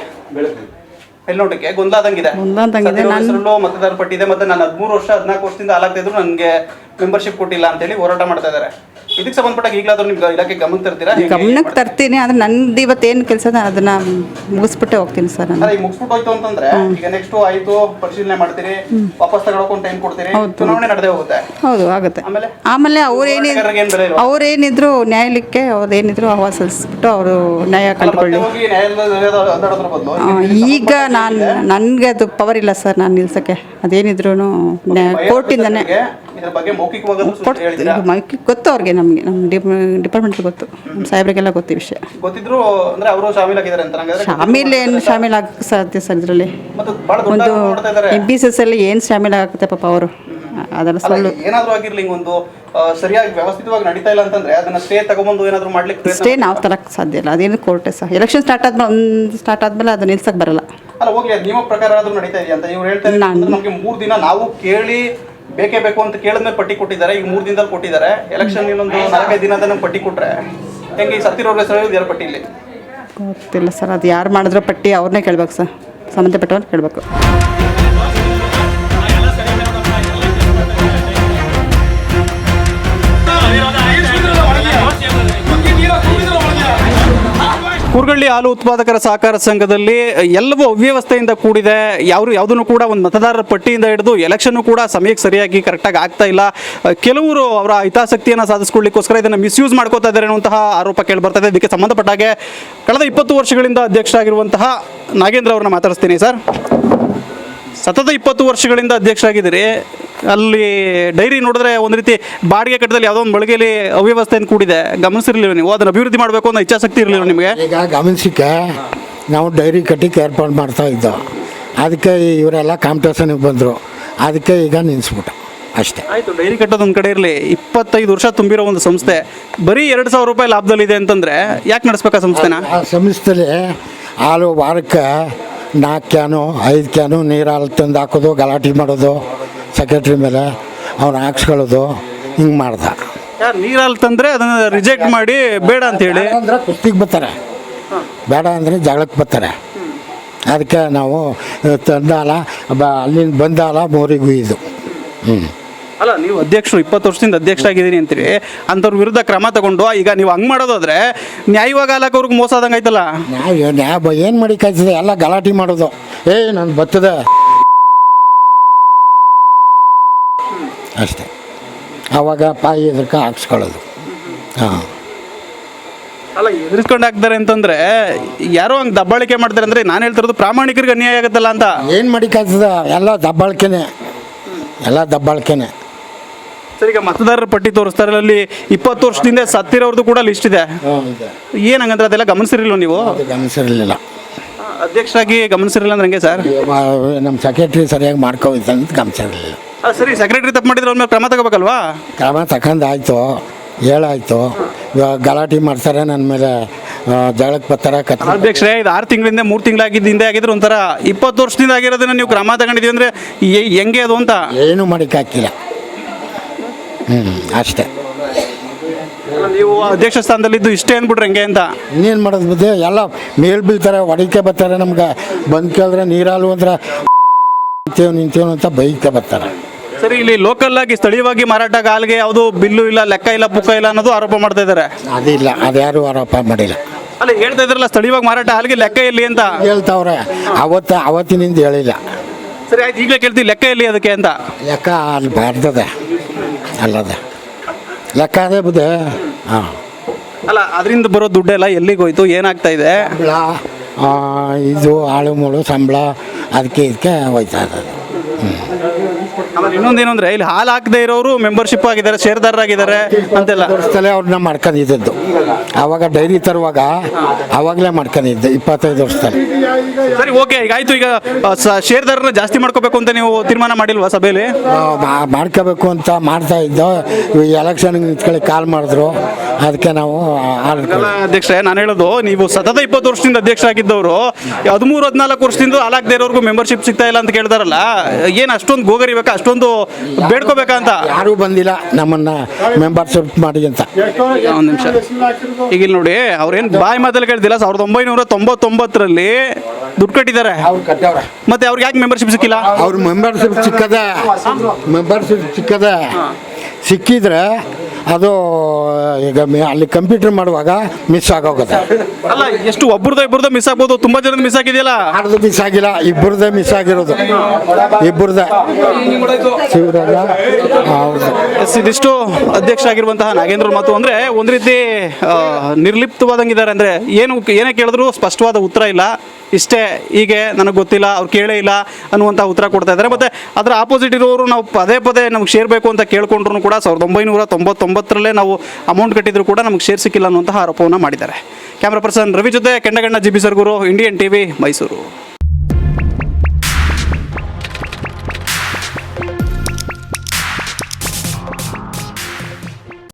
ಮೇಲ್ನೋಟಕ್ಕೆ ನೋಡಕ್ಕೆ ಆದಂಗಿದೆ ಗೊಂದಲ ಆದಂಗಿದೆ. ಸತ್ತಿರೋ ನಾನ್- ಹೆಸರಲ್ಲೂ ಮತದಾರ ಪಟ್ಟಿದೆ. ಮತ್ತೆ ನಾನು ಹದಿಮೂರು ವರ್ಷ ಹದಿನಾಲ್ಕು ವರ್ಷದಿಂದ ಹಾಲಾಗ್ತಾ ಇದ್ರು. ನನಗೆ ಮೆಂಬರ್ಶಿಪ್ ಕೊಟ್ಟಿಲ್ಲ ಅಂತೇಳಿ ಹೋರಾಟ ಮಾಡ್ತಾ ಇದ್ದಾರೆ ಇದಕ್ಕೆ ಸಂಬಂಧಪಟ್ಟ ಈಗಲಾದ್ರೂ ನಿಮ್ಗೆ ಇಲಾಖೆ ಗಮನ ತರ್ತೀರಾ? ಗಮನಕ್ಕೆ ತರ್ತೀನಿ ಆದ್ರೆ ನಂದು ಇವತ್ತು ಏನು ಕೆಲಸ ಅದನ್ನ ಮುಗಿಸ್ಬಿಟ್ಟೆ ಹೋಗ್ತೀನಿ ಸರ್ ನಾನು. ಅಲ್ಲ, ಈಗ ಮುಗಿಸ್ಬಿಟ್ಟು ಹೋಯ್ತು ಅಂತಂದ್ರೆ ಈಗ ನೆಕ್ಸ್ಟ್ ಆಯ್ತು ಪರಿಶೀಲನೆ ಮಾಡ್ತೀರಿ ವಾಪಸ್ ತಗೊಳಕೊಂಡ್ ಟೈಮ್ ಕೊಡ್ತೀರಿ ಚುನಾವಣೆ ನಡೆದೇ ಹೋಗುತ್ತೆ. ಹೌದು ಆಗುತ್ತೆ. ಆಮೇಲೆ? ಆಮೇಲೆ ಏನಿದ್ರು ಹೋರಾಟಗಾರರಿಗೆ ಏನ್ ಬೆಲೆ ಇಲ್ವಾ? ಅವ್ರೇನಿದ್ರು ನ್ಯಾಯಾಲಯಕ್ಕೆ ಅವ್ರೇನಿದ್ರು ಅವ ಸಲ್ಲಿಸ್ಬಿಟ್ಟು ಅವರು ನ್ಯಾಯ ಮತ್ತೆ ಕಂಡುಕೊಳ್ಳಿ. ಹೋಗಿ ನ್ಯಾಯಾಲಯದ ಅದಾಡೋದ್ರ ಬದಲು ಆ, ಈಗ ನಾನು ನನಗೆ ಅದು ಪವರ್ ಇಲ್ಲ ಸರ್ ನಾನು ನಿಲ್ಸಕ್ಕೆ. ಅದೇನಿದ್ರು ಕೋರ್ಟಿಂದನೇ ಇದ್ರ ಬಗ್ಗೆ ಮೌಖಿಕವಾಗಿ ಮೈಕ್ ಗೊತ್ತು ಅವ್ರಿಗೆ ನಮಗೆ. ನಮ್ಮ ಡಿಪಾರ್ಟ್ಮೆಂಟ್ ಗೊತ್ತು. ನಮ್ಮ ಸಾಹೇಬ್ರಿಗೆಲ್ಲ ಗೊತ್ತು ಈ ವಿಷಯ. ಗೊತ್ತಿದ್ರು ಅಂದ್ರೆ ಅವರು ಶಾಮೀಲಾಗಿದ್ದಾರೆ ಅಂತ. ಶಾಮೀಲ್ ಏನು ಶಾಮಿಲ್ ಆಗ ಸಾಧ್ಯ ಸರ್ ಇದರಲ್ಲಿ? ಒಂದು ನೋಡ್ತಾ ಇದ್ದಾರೆ. ಎಂ ಪಿ ಸಿ ಎಸ್ ಅಲ್ಲಿ ಏನು ಶಾಮಿಲ್ ಆಗುತ್ತೆ ಪಾಪ ಅವರು? ಅದೆಲ್ಲ ಅಲ್ಲ ಸುಳ್ಳು. ಆಗಿರಲಿ ಆಗಿರ್ಲಿ ಒಂದು ಸರಿಯಾಗಿ ವ್ಯವಸ್ಥಿತವಾಗಿ ನಡೀತಾ ಇಲ್ಲ ಅಂತಂದ್ರೆ ಅದನ್ನ ಸ್ಟೇ ತಗೊಂಬಂದು ಏನಾದರೂ ಮಾಡ್ಲಿಕ್ಕೆ ಸ್ಟೇ ನಾವು ತರಕ್ಕೆ ಸಾಧ್ಯ ಇಲ್ಲ. ಅದೇನು ಕೋರ್ಟೆ ಸಹ. ಎಲೆಕ್ಷನ್ ಸ್ಟಾರ್ಟ್ ಆದ್ಮೇಲೆ ಒಂದು ಸ್ಟಾರ್ಟ್ ಆದ್ಮೇಲೆ ಅದನ್ನ ನಿಲ್ಸಕ್ಕೆ ಬರಲ್ಲ. ಅಲ್ಲ ಹೋಗ್ಲಿ ಅದು ನಿಮ್ಮ ಪ್ರಕಾರ ಆದ್ರೂ ನಡೀತಾ ಇದೆಯಾ ಅಂತ ಇವ್ರು ಹೇಳ್ತಾರೆ ನಮಗೆ ಮೂರು ದಿನ ನಾವು ಕೇಳಿ ಬೇಕೇ ಬೇಕು ಅಂತ ಕೇಳಿದ್ಮೇಲೆ ಪಟ್ಟಿ ಕೊಟ್ಟಿದ್ದಾರೆ. ಈಗ ಮೂರು ದಿನದಲ್ಲಿ ಕೊಟ್ಟಿದ್ದಾರೆ. ಎಲೆಕ್ಷನ್ ಇನ್ನೊಂದು ನಾಲ್ಕೈದು ನಮ್ಗೆ ಪಟ್ಟಿ ಕೊಟ್ಟರೆ ಹೆಂಗೆ ಈ ಸತ್ತಿರೋ ಹೆಸರು ಪಟ್ಟಿ ಪಟ್ಟಿಲಿ ಗೊತ್ತಿಲ್ಲ ಸರ್. ಅದು ಯಾರು ಮಾಡಿದ್ರೆ ಪಟ್ಟಿ ಅವ್ರನ್ನೇ ಕೇಳ್ಬೇಕು ಸರ್. ಸಂಬಂಧಪಟ್ಟವ್ರು ಕೇಳಬೇಕು. ಕೂರ್ಗಳ್ಳಿ ಹಾಲು ಉತ್ಪಾದಕರ ಸಹಕಾರ ಸಂಘದಲ್ಲಿ ಎಲ್ಲವೂ ಅವ್ಯವಸ್ಥೆಯಿಂದ ಕೂಡಿದೆ. ಯಾರು ಯಾವುದನ್ನು ಕೂಡ ಒಂದು ಮತದಾರರ ಪಟ್ಟಿಯಿಂದ ಹಿಡಿದು ಎಲೆಕ್ಷನ್ ಕೂಡ ಸಮಯಕ್ಕೆ ಸರಿಯಾಗಿ ಕರೆಕ್ಟಾಗಿ ಆಗ್ತಾ ಇಲ್ಲ. ಕೆಲವರು ಅವರ ಹಿತಾಸಕ್ತಿಯನ್ನು ಸಾಧಿಸ್ಕೊಳ್ಳಿಕ್ಕೋಸ್ಕರ ಇದನ್ನು ಮಿಸ್ಯೂಸ್ ಮಾಡ್ಕೋತಾ ಇದ್ದಾರೆ ಅನ್ನುವಂತಹ ಆರೋಪ ಕೇಳಿ ಬರ್ತಾ ಇದೆ. ಇದಕ್ಕೆ ಸಂಬಂಧಪಟ್ಟ ಹಾಗೆ ಕಳೆದ ಇಪ್ಪತ್ತು ವರ್ಷಗಳಿಂದ ಅಧ್ಯಕ್ಷರಾಗಿರುವಂತಹ ನಾಗೇಂದ್ರ ಅವ್ರನ್ನ ಮಾತಾಡಿಸ್ತೀನಿ ಸರ್. ಸತತ ಇಪ್ಪತ್ತು ವರ್ಷಗಳಿಂದ ಅಧ್ಯಕ್ಷರಾಗಿದ್ದೀರಿ. ಅಲ್ಲಿ ಡೈರಿ ನೋಡಿದ್ರೆ ಒಂದು ರೀತಿ ಬಾಡಿಗೆ ಕಟ್ಟದಲ್ಲಿ ಯಾವುದೋ ಒಂದು ಬಳಗೆಯಲ್ಲಿ ಅವ್ಯವಸ್ಥೆಯನ್ನು ಕೂಡಿದೆ. ಗಮನಿಸಿರಲಿಲ್ಲ ನೀವು? ಅದನ್ನು ಅಭಿವೃದ್ಧಿ ಮಾಡಬೇಕು ಅನ್ನೋ ಇಚ್ಛಾಶಕ್ತಿ ಇರಲಿಲ್ಲ ನಿಮಗೆ? ಈಗ ಗಮನಿಸಿಕೆ ನಾವು ಡೈರಿ ಕಟ್ಟಿಗೆ ಏರ್ಪಾಡು ಮಾಡ್ತಾ ಇದ್ದೋ ಅದಕ್ಕೆ ಇವರೆಲ್ಲ ಕಾಂಪಿಟೇಷನಿಗೆ ಬಂದರು. ಅದಕ್ಕೆ ಈಗ ನಿಲ್ಲಿಸ್ಬಿಟ್ಟು ಅಷ್ಟೇ. ಆಯಿತು ಡೈರಿ ಕಟ್ಟೋದು ಒಂದು ಕಡೆ ಇರಲಿ. ಇಪ್ಪತ್ತೈದು ವರ್ಷ ತುಂಬಿರೋ ಒಂದು ಸಂಸ್ಥೆ ಬರೀ ಎರಡು ಸಾವಿರ ರೂಪಾಯಿ ಲಾಭದಲ್ಲಿದೆ ಅಂತಂದರೆ ಯಾಕೆ ನಡೆಸ್ಬೇಕಾ ಸಂಸ್ಥೆನ? ಆ ಸಂಸ್ಥೆಲಿ ಹಾಲು ವಾರಕ್ಕೆ ನಾಲ್ಕು ಕ್ಯಾನು ಐದು ಕ್ಯಾನು ನೀರು ಹಾಲು ತಂದು ಹಾಕೋದು ಗಲಾಟೆ ಮಾಡೋದು ಸೆಕ್ರೆಟ್ರಿ ಮೇಲೆ ಅವ್ನು ಹಾಕ್ಸ್ಕೊಳ್ಳೋದು ಹಿಂಗೆ ಮಾಡ್ದ. ಯಾರು ನೀರಲ್ಲಿ ತಂದರೆ ಅದನ್ನು ರಿಜೆಕ್ಟ್ ಮಾಡಿ ಬೇಡ ಅಂತ ಹೇಳಿ? ಅಂದ್ರೆ ಕುಸ್ತಿಗೆ ಬರ್ತಾರೆ. ಬೇಡ ಅಂದರೆ ಜಗಳಕ್ಕೆ ಬರ್ತಾರೆ. ಅದಕ್ಕೆ ನಾವು ತಂದಾಲ ಬ ಅಲ್ಲಿಂದ ಬಂದಾಲ ಮೋರಿಗೆ ಇದು. ಹ್ಞೂ ಅಲ್ಲ ನೀವು ಅಧ್ಯಕ್ಷರು ಇಪ್ಪತ್ತು ವರ್ಷದಿಂದ ಅಧ್ಯಕ್ಷ ಅಧ್ಯಕ್ಷರಾಗಿದ್ದೀನಿ ಅಂತೀರಿ. ಅಂಥವ್ರ ವಿರುದ್ಧ ಕ್ರಮ ತಗೊಂಡು ಈಗ ನೀವು ಹಂಗೆ ಮಾಡೋದಾದ್ರೆ ನ್ಯಾಯವಾಗಿ ಅವ್ರಿಗೆ ಮೋಸ ಆದಂಗೆ ಆಯ್ತಲ್ಲ? ನ್ಯಾಯ ನ್ಯಾಯ ಏನು ಮಾಡಿಕಾಯ್ತದೆ ಎಲ್ಲ ಗಲಾಟೆ ಮಾಡೋದು. ಏ ನಾನು ಬರ್ತದೆ ಅಷ್ಟೇ. ಆವಾಗ ಪಾಯಿ ಎದ್ರಕ ಹಾಕ್ಸ್ಕೊಳ್ಳೋದು. ಹಾಂ. ಅಲ್ಲ ಎದುರಿಸ್ಕೊಂಡು ಹಾಕ್ತಾರೆ ಅಂತಂದ್ರೆ ಯಾರೋ ಹಂಗೆ ದಬ್ಬಾಳಿಕೆ ಮಾಡ್ತಾರೆ ಅಂದ್ರೆ ನಾನು ಹೇಳ್ತಿರೋದು ಪ್ರಾಮಾಣಿಕರಿಗೆ ಅನ್ಯಾಯ ಆಗುತ್ತಲ್ಲ ಅಂತ. ಏನು ಮಾಡಿಕಾಗ್ತದೆ ಎಲ್ಲ ದಬ್ಬಾಳಿಕೆನೆ. ಎಲ್ಲ ದಬ್ಬಾಳಿಕೆನೆ. ಸರಿ ಈಗ ಮತದಾರರ ಪಟ್ಟಿ ತೋರಿಸ್ತಾರೆ ಅಲ್ಲಿ ಇಪ್ಪತ್ತು ವರ್ಷದಿಂದ ಸತ್ತಿರೋರ್ದು ಕೂಡ ಲಿಸ್ಟ್ ಇದೆ. ಏನು ಹಂಗಂದ್ರೆ ಅದೆಲ್ಲ ಗಮನಿಸಿರಲಿಲ್ಲ ನೀವು? ಗಮನಿಸಿರಲಿಲ್ಲ. ಅಧ್ಯಕ್ಷರಾಗಿ ಗಮನಿಸಿರಲಿಲ್ಲ ಅಂದ್ರೆ ಹಂಗೆ ಸರ್? ನಮ್ಮ ಸೆಕ್ರೆಟ್ರಿ ಸರಿಯಾಗಿ ಮಾಡ್ಕೋಬೇಕು ಅಂತ ಗಮನಿಸಿರಲಿಲ್ಲ ಸರಿ ಸೆಕ್ರೆಟರಿ ತಪ್ಪು ಮಾಡಿದ್ರೆ ಅವ್ರ ಮೇಲೆ ಕ್ರಮ ತಗೋಬೇಕಲ್ವಾ? ಕ್ರಮ ತಗೊಂಡಾಯ್ತು ಹೇಳಾಯ್ತು. ಇವಾಗ ಗಲಾಟೆ ಮಾಡ್ತಾರೆ ನನ್ನ ಮೇಲೆ ಜಗಳಕ್ಕೆ ಬರ್ತಾರೆ ಕತ್ತ ಅಧ್ಯಕ್ಷರೇ ಇದು ಆರು ತಿಂಗಳಿಂದ ಮೂರು ತಿಂಗಳಾಗಿದ್ದು ಹಿಂದೆ ಆಗಿದ್ರೆ ಒಂಥರ ಇಪ್ಪತ್ತು ವರ್ಷದಿಂದ ಆಗಿರೋದನ್ನ ನೀವು ಕ್ರಮ ತಗೊಂಡಿದ್ದೀವಿ ಅಂದರೆ ಹೆಂಗೆ ಅದು ಅಂತ? ಏನು ಮಾಡಿಕಾಕಿಲ್ಲ ಹ್ಞೂ ಅಷ್ಟೇ. ನೀವು ಅಧ್ಯಕ್ಷ ಸ್ಥಾನದಲ್ಲಿದ್ದು ಇಷ್ಟೇ ಅಂದ್ಬಿಟ್ರೆ ಹಂಗೆ ಅಂತ? ಇನ್ನೇನು ಮಾಡೋದು ಬುದ್ಧಿ ಎಲ್ಲ ಮೇಲ್ ಬೀಳ್ತಾರೆ ಹೊಡಿಕೆ ಬರ್ತಾರೆ ನಮ್ಗೆ. ಬಂದು ಕೇಳಿದ್ರೆ ನೀರಾಲು ಅಂದ್ರೆ ನಿಂತೇವು ನಿಂತೇವು ಅಂತ ಬೈಕೆ ಬರ್ತಾರೆ. ಸರಿ ಇಲ್ಲಿ ಲೋಕಲ್ ಆಗಿ ಸ್ಥಳೀಯವಾಗಿ ಮಾರಾಟ ಹಾಲ್ಗೆ ಯಾವುದು ಬಿಲ್ಲು ಇಲ್ಲ ಲೆಕ್ಕ ಇಲ್ಲ ಪುಕ್ಕ ಇಲ್ಲ ಅನ್ನೋದು ಆರೋಪ ಮಾಡ್ತಾ ಇದ್ದಾರೆ. ಅದಿಲ್ಲ ಅದ್ಯಾರು ಆರೋಪ ಮಾಡಿಲ್ಲ. ಅಲ್ಲ ಹೇಳ್ತಾ ಇದ್ರಲ್ಲ ಸ್ಥಳೀಯವಾಗಿ ಮಾರಾಟ ಹಾಲಿಗೆ ಲೆಕ್ಕ ಎಲ್ಲಿ ಅಂತ? ಹೇಳ್ತಾವ್ರೆ. ಅವತ್ತ ಅವತ್ತಿನಿಂದ ಹೇಳಿಲ್ಲ. ಸರಿ ಆಯ್ತು ಈಗಲೇ ಕೇಳ್ತೀವಿ ಲೆಕ್ಕ ಎಲ್ಲಿ ಅದಕ್ಕೆ ಅಂತ? ಲೆಕ್ಕ ಅಲ್ಲಿ ಬಾರ್ದದೆ ಅಲ್ಲದ. ಲೆಕ್ಕ ಅದೇ ಬುದ್ದೆ ಹಾಂ. ಅಲ್ಲ ಅದರಿಂದ ಬರೋ ದುಡ್ಡೆಲ್ಲ ಎಲ್ಲಿಗೆ ಹೋಯ್ತು? ಏನಾಗ್ತಾ ಇದೆ? ಸಂಬಳ ಆ, ಇದು ಆಳು ಮೂಳು ಸಂಬಳ ಅದಕ್ಕೆ ಇದಕ್ಕೆ ಹೋಯ್ತಾ ಇದೆ ಆಮೇಲೆ ಇನ್ನೊಂದೇನು ಅಂದ್ರೆ ಇಲ್ಲಿ ಹಾಲು ಹಾಕದೇ ಇರೋರು ಮೆಂಬರ್ಶಿಪ್ ಆಗಿದ್ದಾರೆ ಶೇರ್ದಾರರಾಗಿದ್ದಾರೆ ಅಂತೆಲ್ಲ. ವರ್ಷದಲ್ಲೇ ಅವ್ರನ್ನ ಮಾಡ್ಕೊಂಡಿದ್ದದ್ದು. ಅವಾಗ ಡೈರಿ ತರುವಾಗ ಆವಾಗಲೇ ಮಾಡ್ಕೊಂಡಿದ್ದೆ ಇಪ್ಪತ್ತೈದು ವರ್ಷದಲ್ಲಿ. ಸರಿ ಓಕೆ ಈಗ ಆಯ್ತು ಈಗ ಸ- ಜಾಸ್ತಿ ಮಾಡ್ಕೋಬೇಕು ಅಂತ ನೀವು ತೀರ್ಮಾನ ಮಾಡಿಲ್ವಾ ಸಭೆಯಲ್ಲಿ? ಆ, ಮಾ- ಮಾಡ್ಕೋಬೇಕು ಅಂತ ಮಾಡ್ತಾ ಇದ್ದ ಈ ಎಲೆಕ್ಷನ್ ನಿಂತ್ಕೊಳ್ಳಿ ಕಾಲ್ ಮಾಡಿದ್ರು ಅದಕ್ಕೆ ನಾವು ಅಧ್ಯಕ್ಷ ನಾನು ಹೇಳೋದು ನೀವು ಸತತ ಇಪ್ಪತ್ತು ವರ್ಷದಿಂದ ಅಧ್ಯಕ್ಷ ಆಗಿದ್ದವರು ಹದಿಮೂರು ಹದಿನಾಲ್ಕು ವರ್ಷದಿಂದ ಹಾಲಾಗದೇ ಇರೋರ್ಗು ಮೆಂಬರ್ಶಿಪ್ ಸಿಗ್ತಾ ಇಲ್ಲ ಅಂತ ಕೇಳ್ತಾರಲ್ಲ ಏನು ಅಷ್ಟೊಂದು ಗೋಗರಿಬೇಕಾ? ಅಷ್ಟೊಂದು ಬೇಡ್ಕೋಬೇಕಾ ಬೇಡ್ಕೋಬೇಕಂತ. ಯಾರು ಬಂದಿಲ್ಲ ನಮ್ಮನ್ನ ಮೆಂಬರ್ಶಿಪ್ ಮಾಡಿ ಅಂತ. ಒಂದು ನಿಮಿಷ. ಈಗ ಇಲ್ಲಿ ನೋಡಿ ಅವ್ರೇನು ಬಾಯಿ ಮಾತಲ್ಲಿ ಕೇಳ್ತಿಲ್ಲ. ಸಾವಿರದ ಒಂಬೈನೂರ ತೊಂಬತ್ತೊಂಬತ್ತರಲ್ಲಿ ದುಡ್ಡು ಕಟ್ಟಿದ್ದಾರೆ. ಮತ್ತೆ ಅವ್ರಿಗೆ ಯಾಕೆ ಮೆಂಬರ್ಶಿಪ್ ಸಿಕ್ಕಿಲ್ಲ? ಅವ್ರ ಮೆಂಬರ್ಶಿಪ್ ಸಿಕ್ಕದ. ಮೆಂಬರ್ಶಿಪ್ ಸಿಕ್ಕದ. ಸಿಕ್ಕಿದ್ರೆ ಅದು ಈಗ ಮೆ- ಅಲ್ಲಿ ಕಂಪ್ಯೂಟರ್ ಮಾಡುವಾಗ ಮಿಸ್ ಆಗೋಗುತ್ತೆ ಅಲ್ಲ ಎಷ್ಟು ಒಬ್ಬರದ ಇಬ್ಬರದ ಮಿಸ್ ಆಗ್ಬೋದು ತುಂಬಾ ಜನದ ಮಿಸ್ ಆಗಿದೆಯಲ್ಲ? ಅರ್ಧ ಮಿಸ್ ಆಗಿಲ್ಲ ಇಬ್ಬರದೇ ಮಿಸ್ ಆಗಿರೋದು. ಇಬ್ಬರದೇ ಶಿವರಾಜ? ಹೌದು. ಎಸ್ ಇದಿಷ್ಟು ಅಧ್ಯಕ್ಷ ಆಗಿರುವಂತಹ ನಾಗೇಂದ್ರ ಮಾತು ಅಂದ್ರೆ ಒಂದ್ ರೀತಿ ಆ, ನಿರ್ಲಿಪ್ತವಾದಂಗಿದ್ದಾರೆ. ಅಂದ್ರೆ ಏನು ಏನೇ ಕೇಳಿದ್ರು ಸ್ಪಷ್ಟವಾದ ಉತ್ತರ ಇಲ್ಲ. ಇಷ್ಟೇ ಹೀಗೆ ನನಗೆ ಗೊತ್ತಿಲ್ಲ, ಅವ್ರು ಕೇಳೇ ಇಲ್ಲ ಅನ್ನುವಂಥ ಉತ್ತರ ಕೊಡ್ತಾ ಇದ್ದಾರೆ. ಮತ್ತು ಅದರ ಆಪೋಸಿಟ್ ಇರೋರು ನಾವು ಪದೇ ಪದೇ ನಮ್ಗೆ ಶೇರ್ ಅಂತ ಕೇಳ್ಕೊಂಡ್ರು ಕೂಡ ಸಾವಿರದ ಒಂಬೈನೂರ ತೊಂಬತ್ತೊಂಬತ್ತರಲ್ಲೇ ನಾವು ಅಮೌಂಟ್ ಕಟ್ಟಿದ್ರು ಕೂಡ ನಮ್ಗೆ ಶೇರ್ ಸಿಕ್ಕಿಲ್ಲ ಅನ್ನುವಂತಹ ಆರೋಪವನ್ನು ಮಾಡಿದ್ದಾರೆ. ಕ್ಯಾಮ್ರಾ ಪರ್ಸನ್ ರವಿ ಜೊತೆ Kendaganna G B Sargur Indian TV Mysuru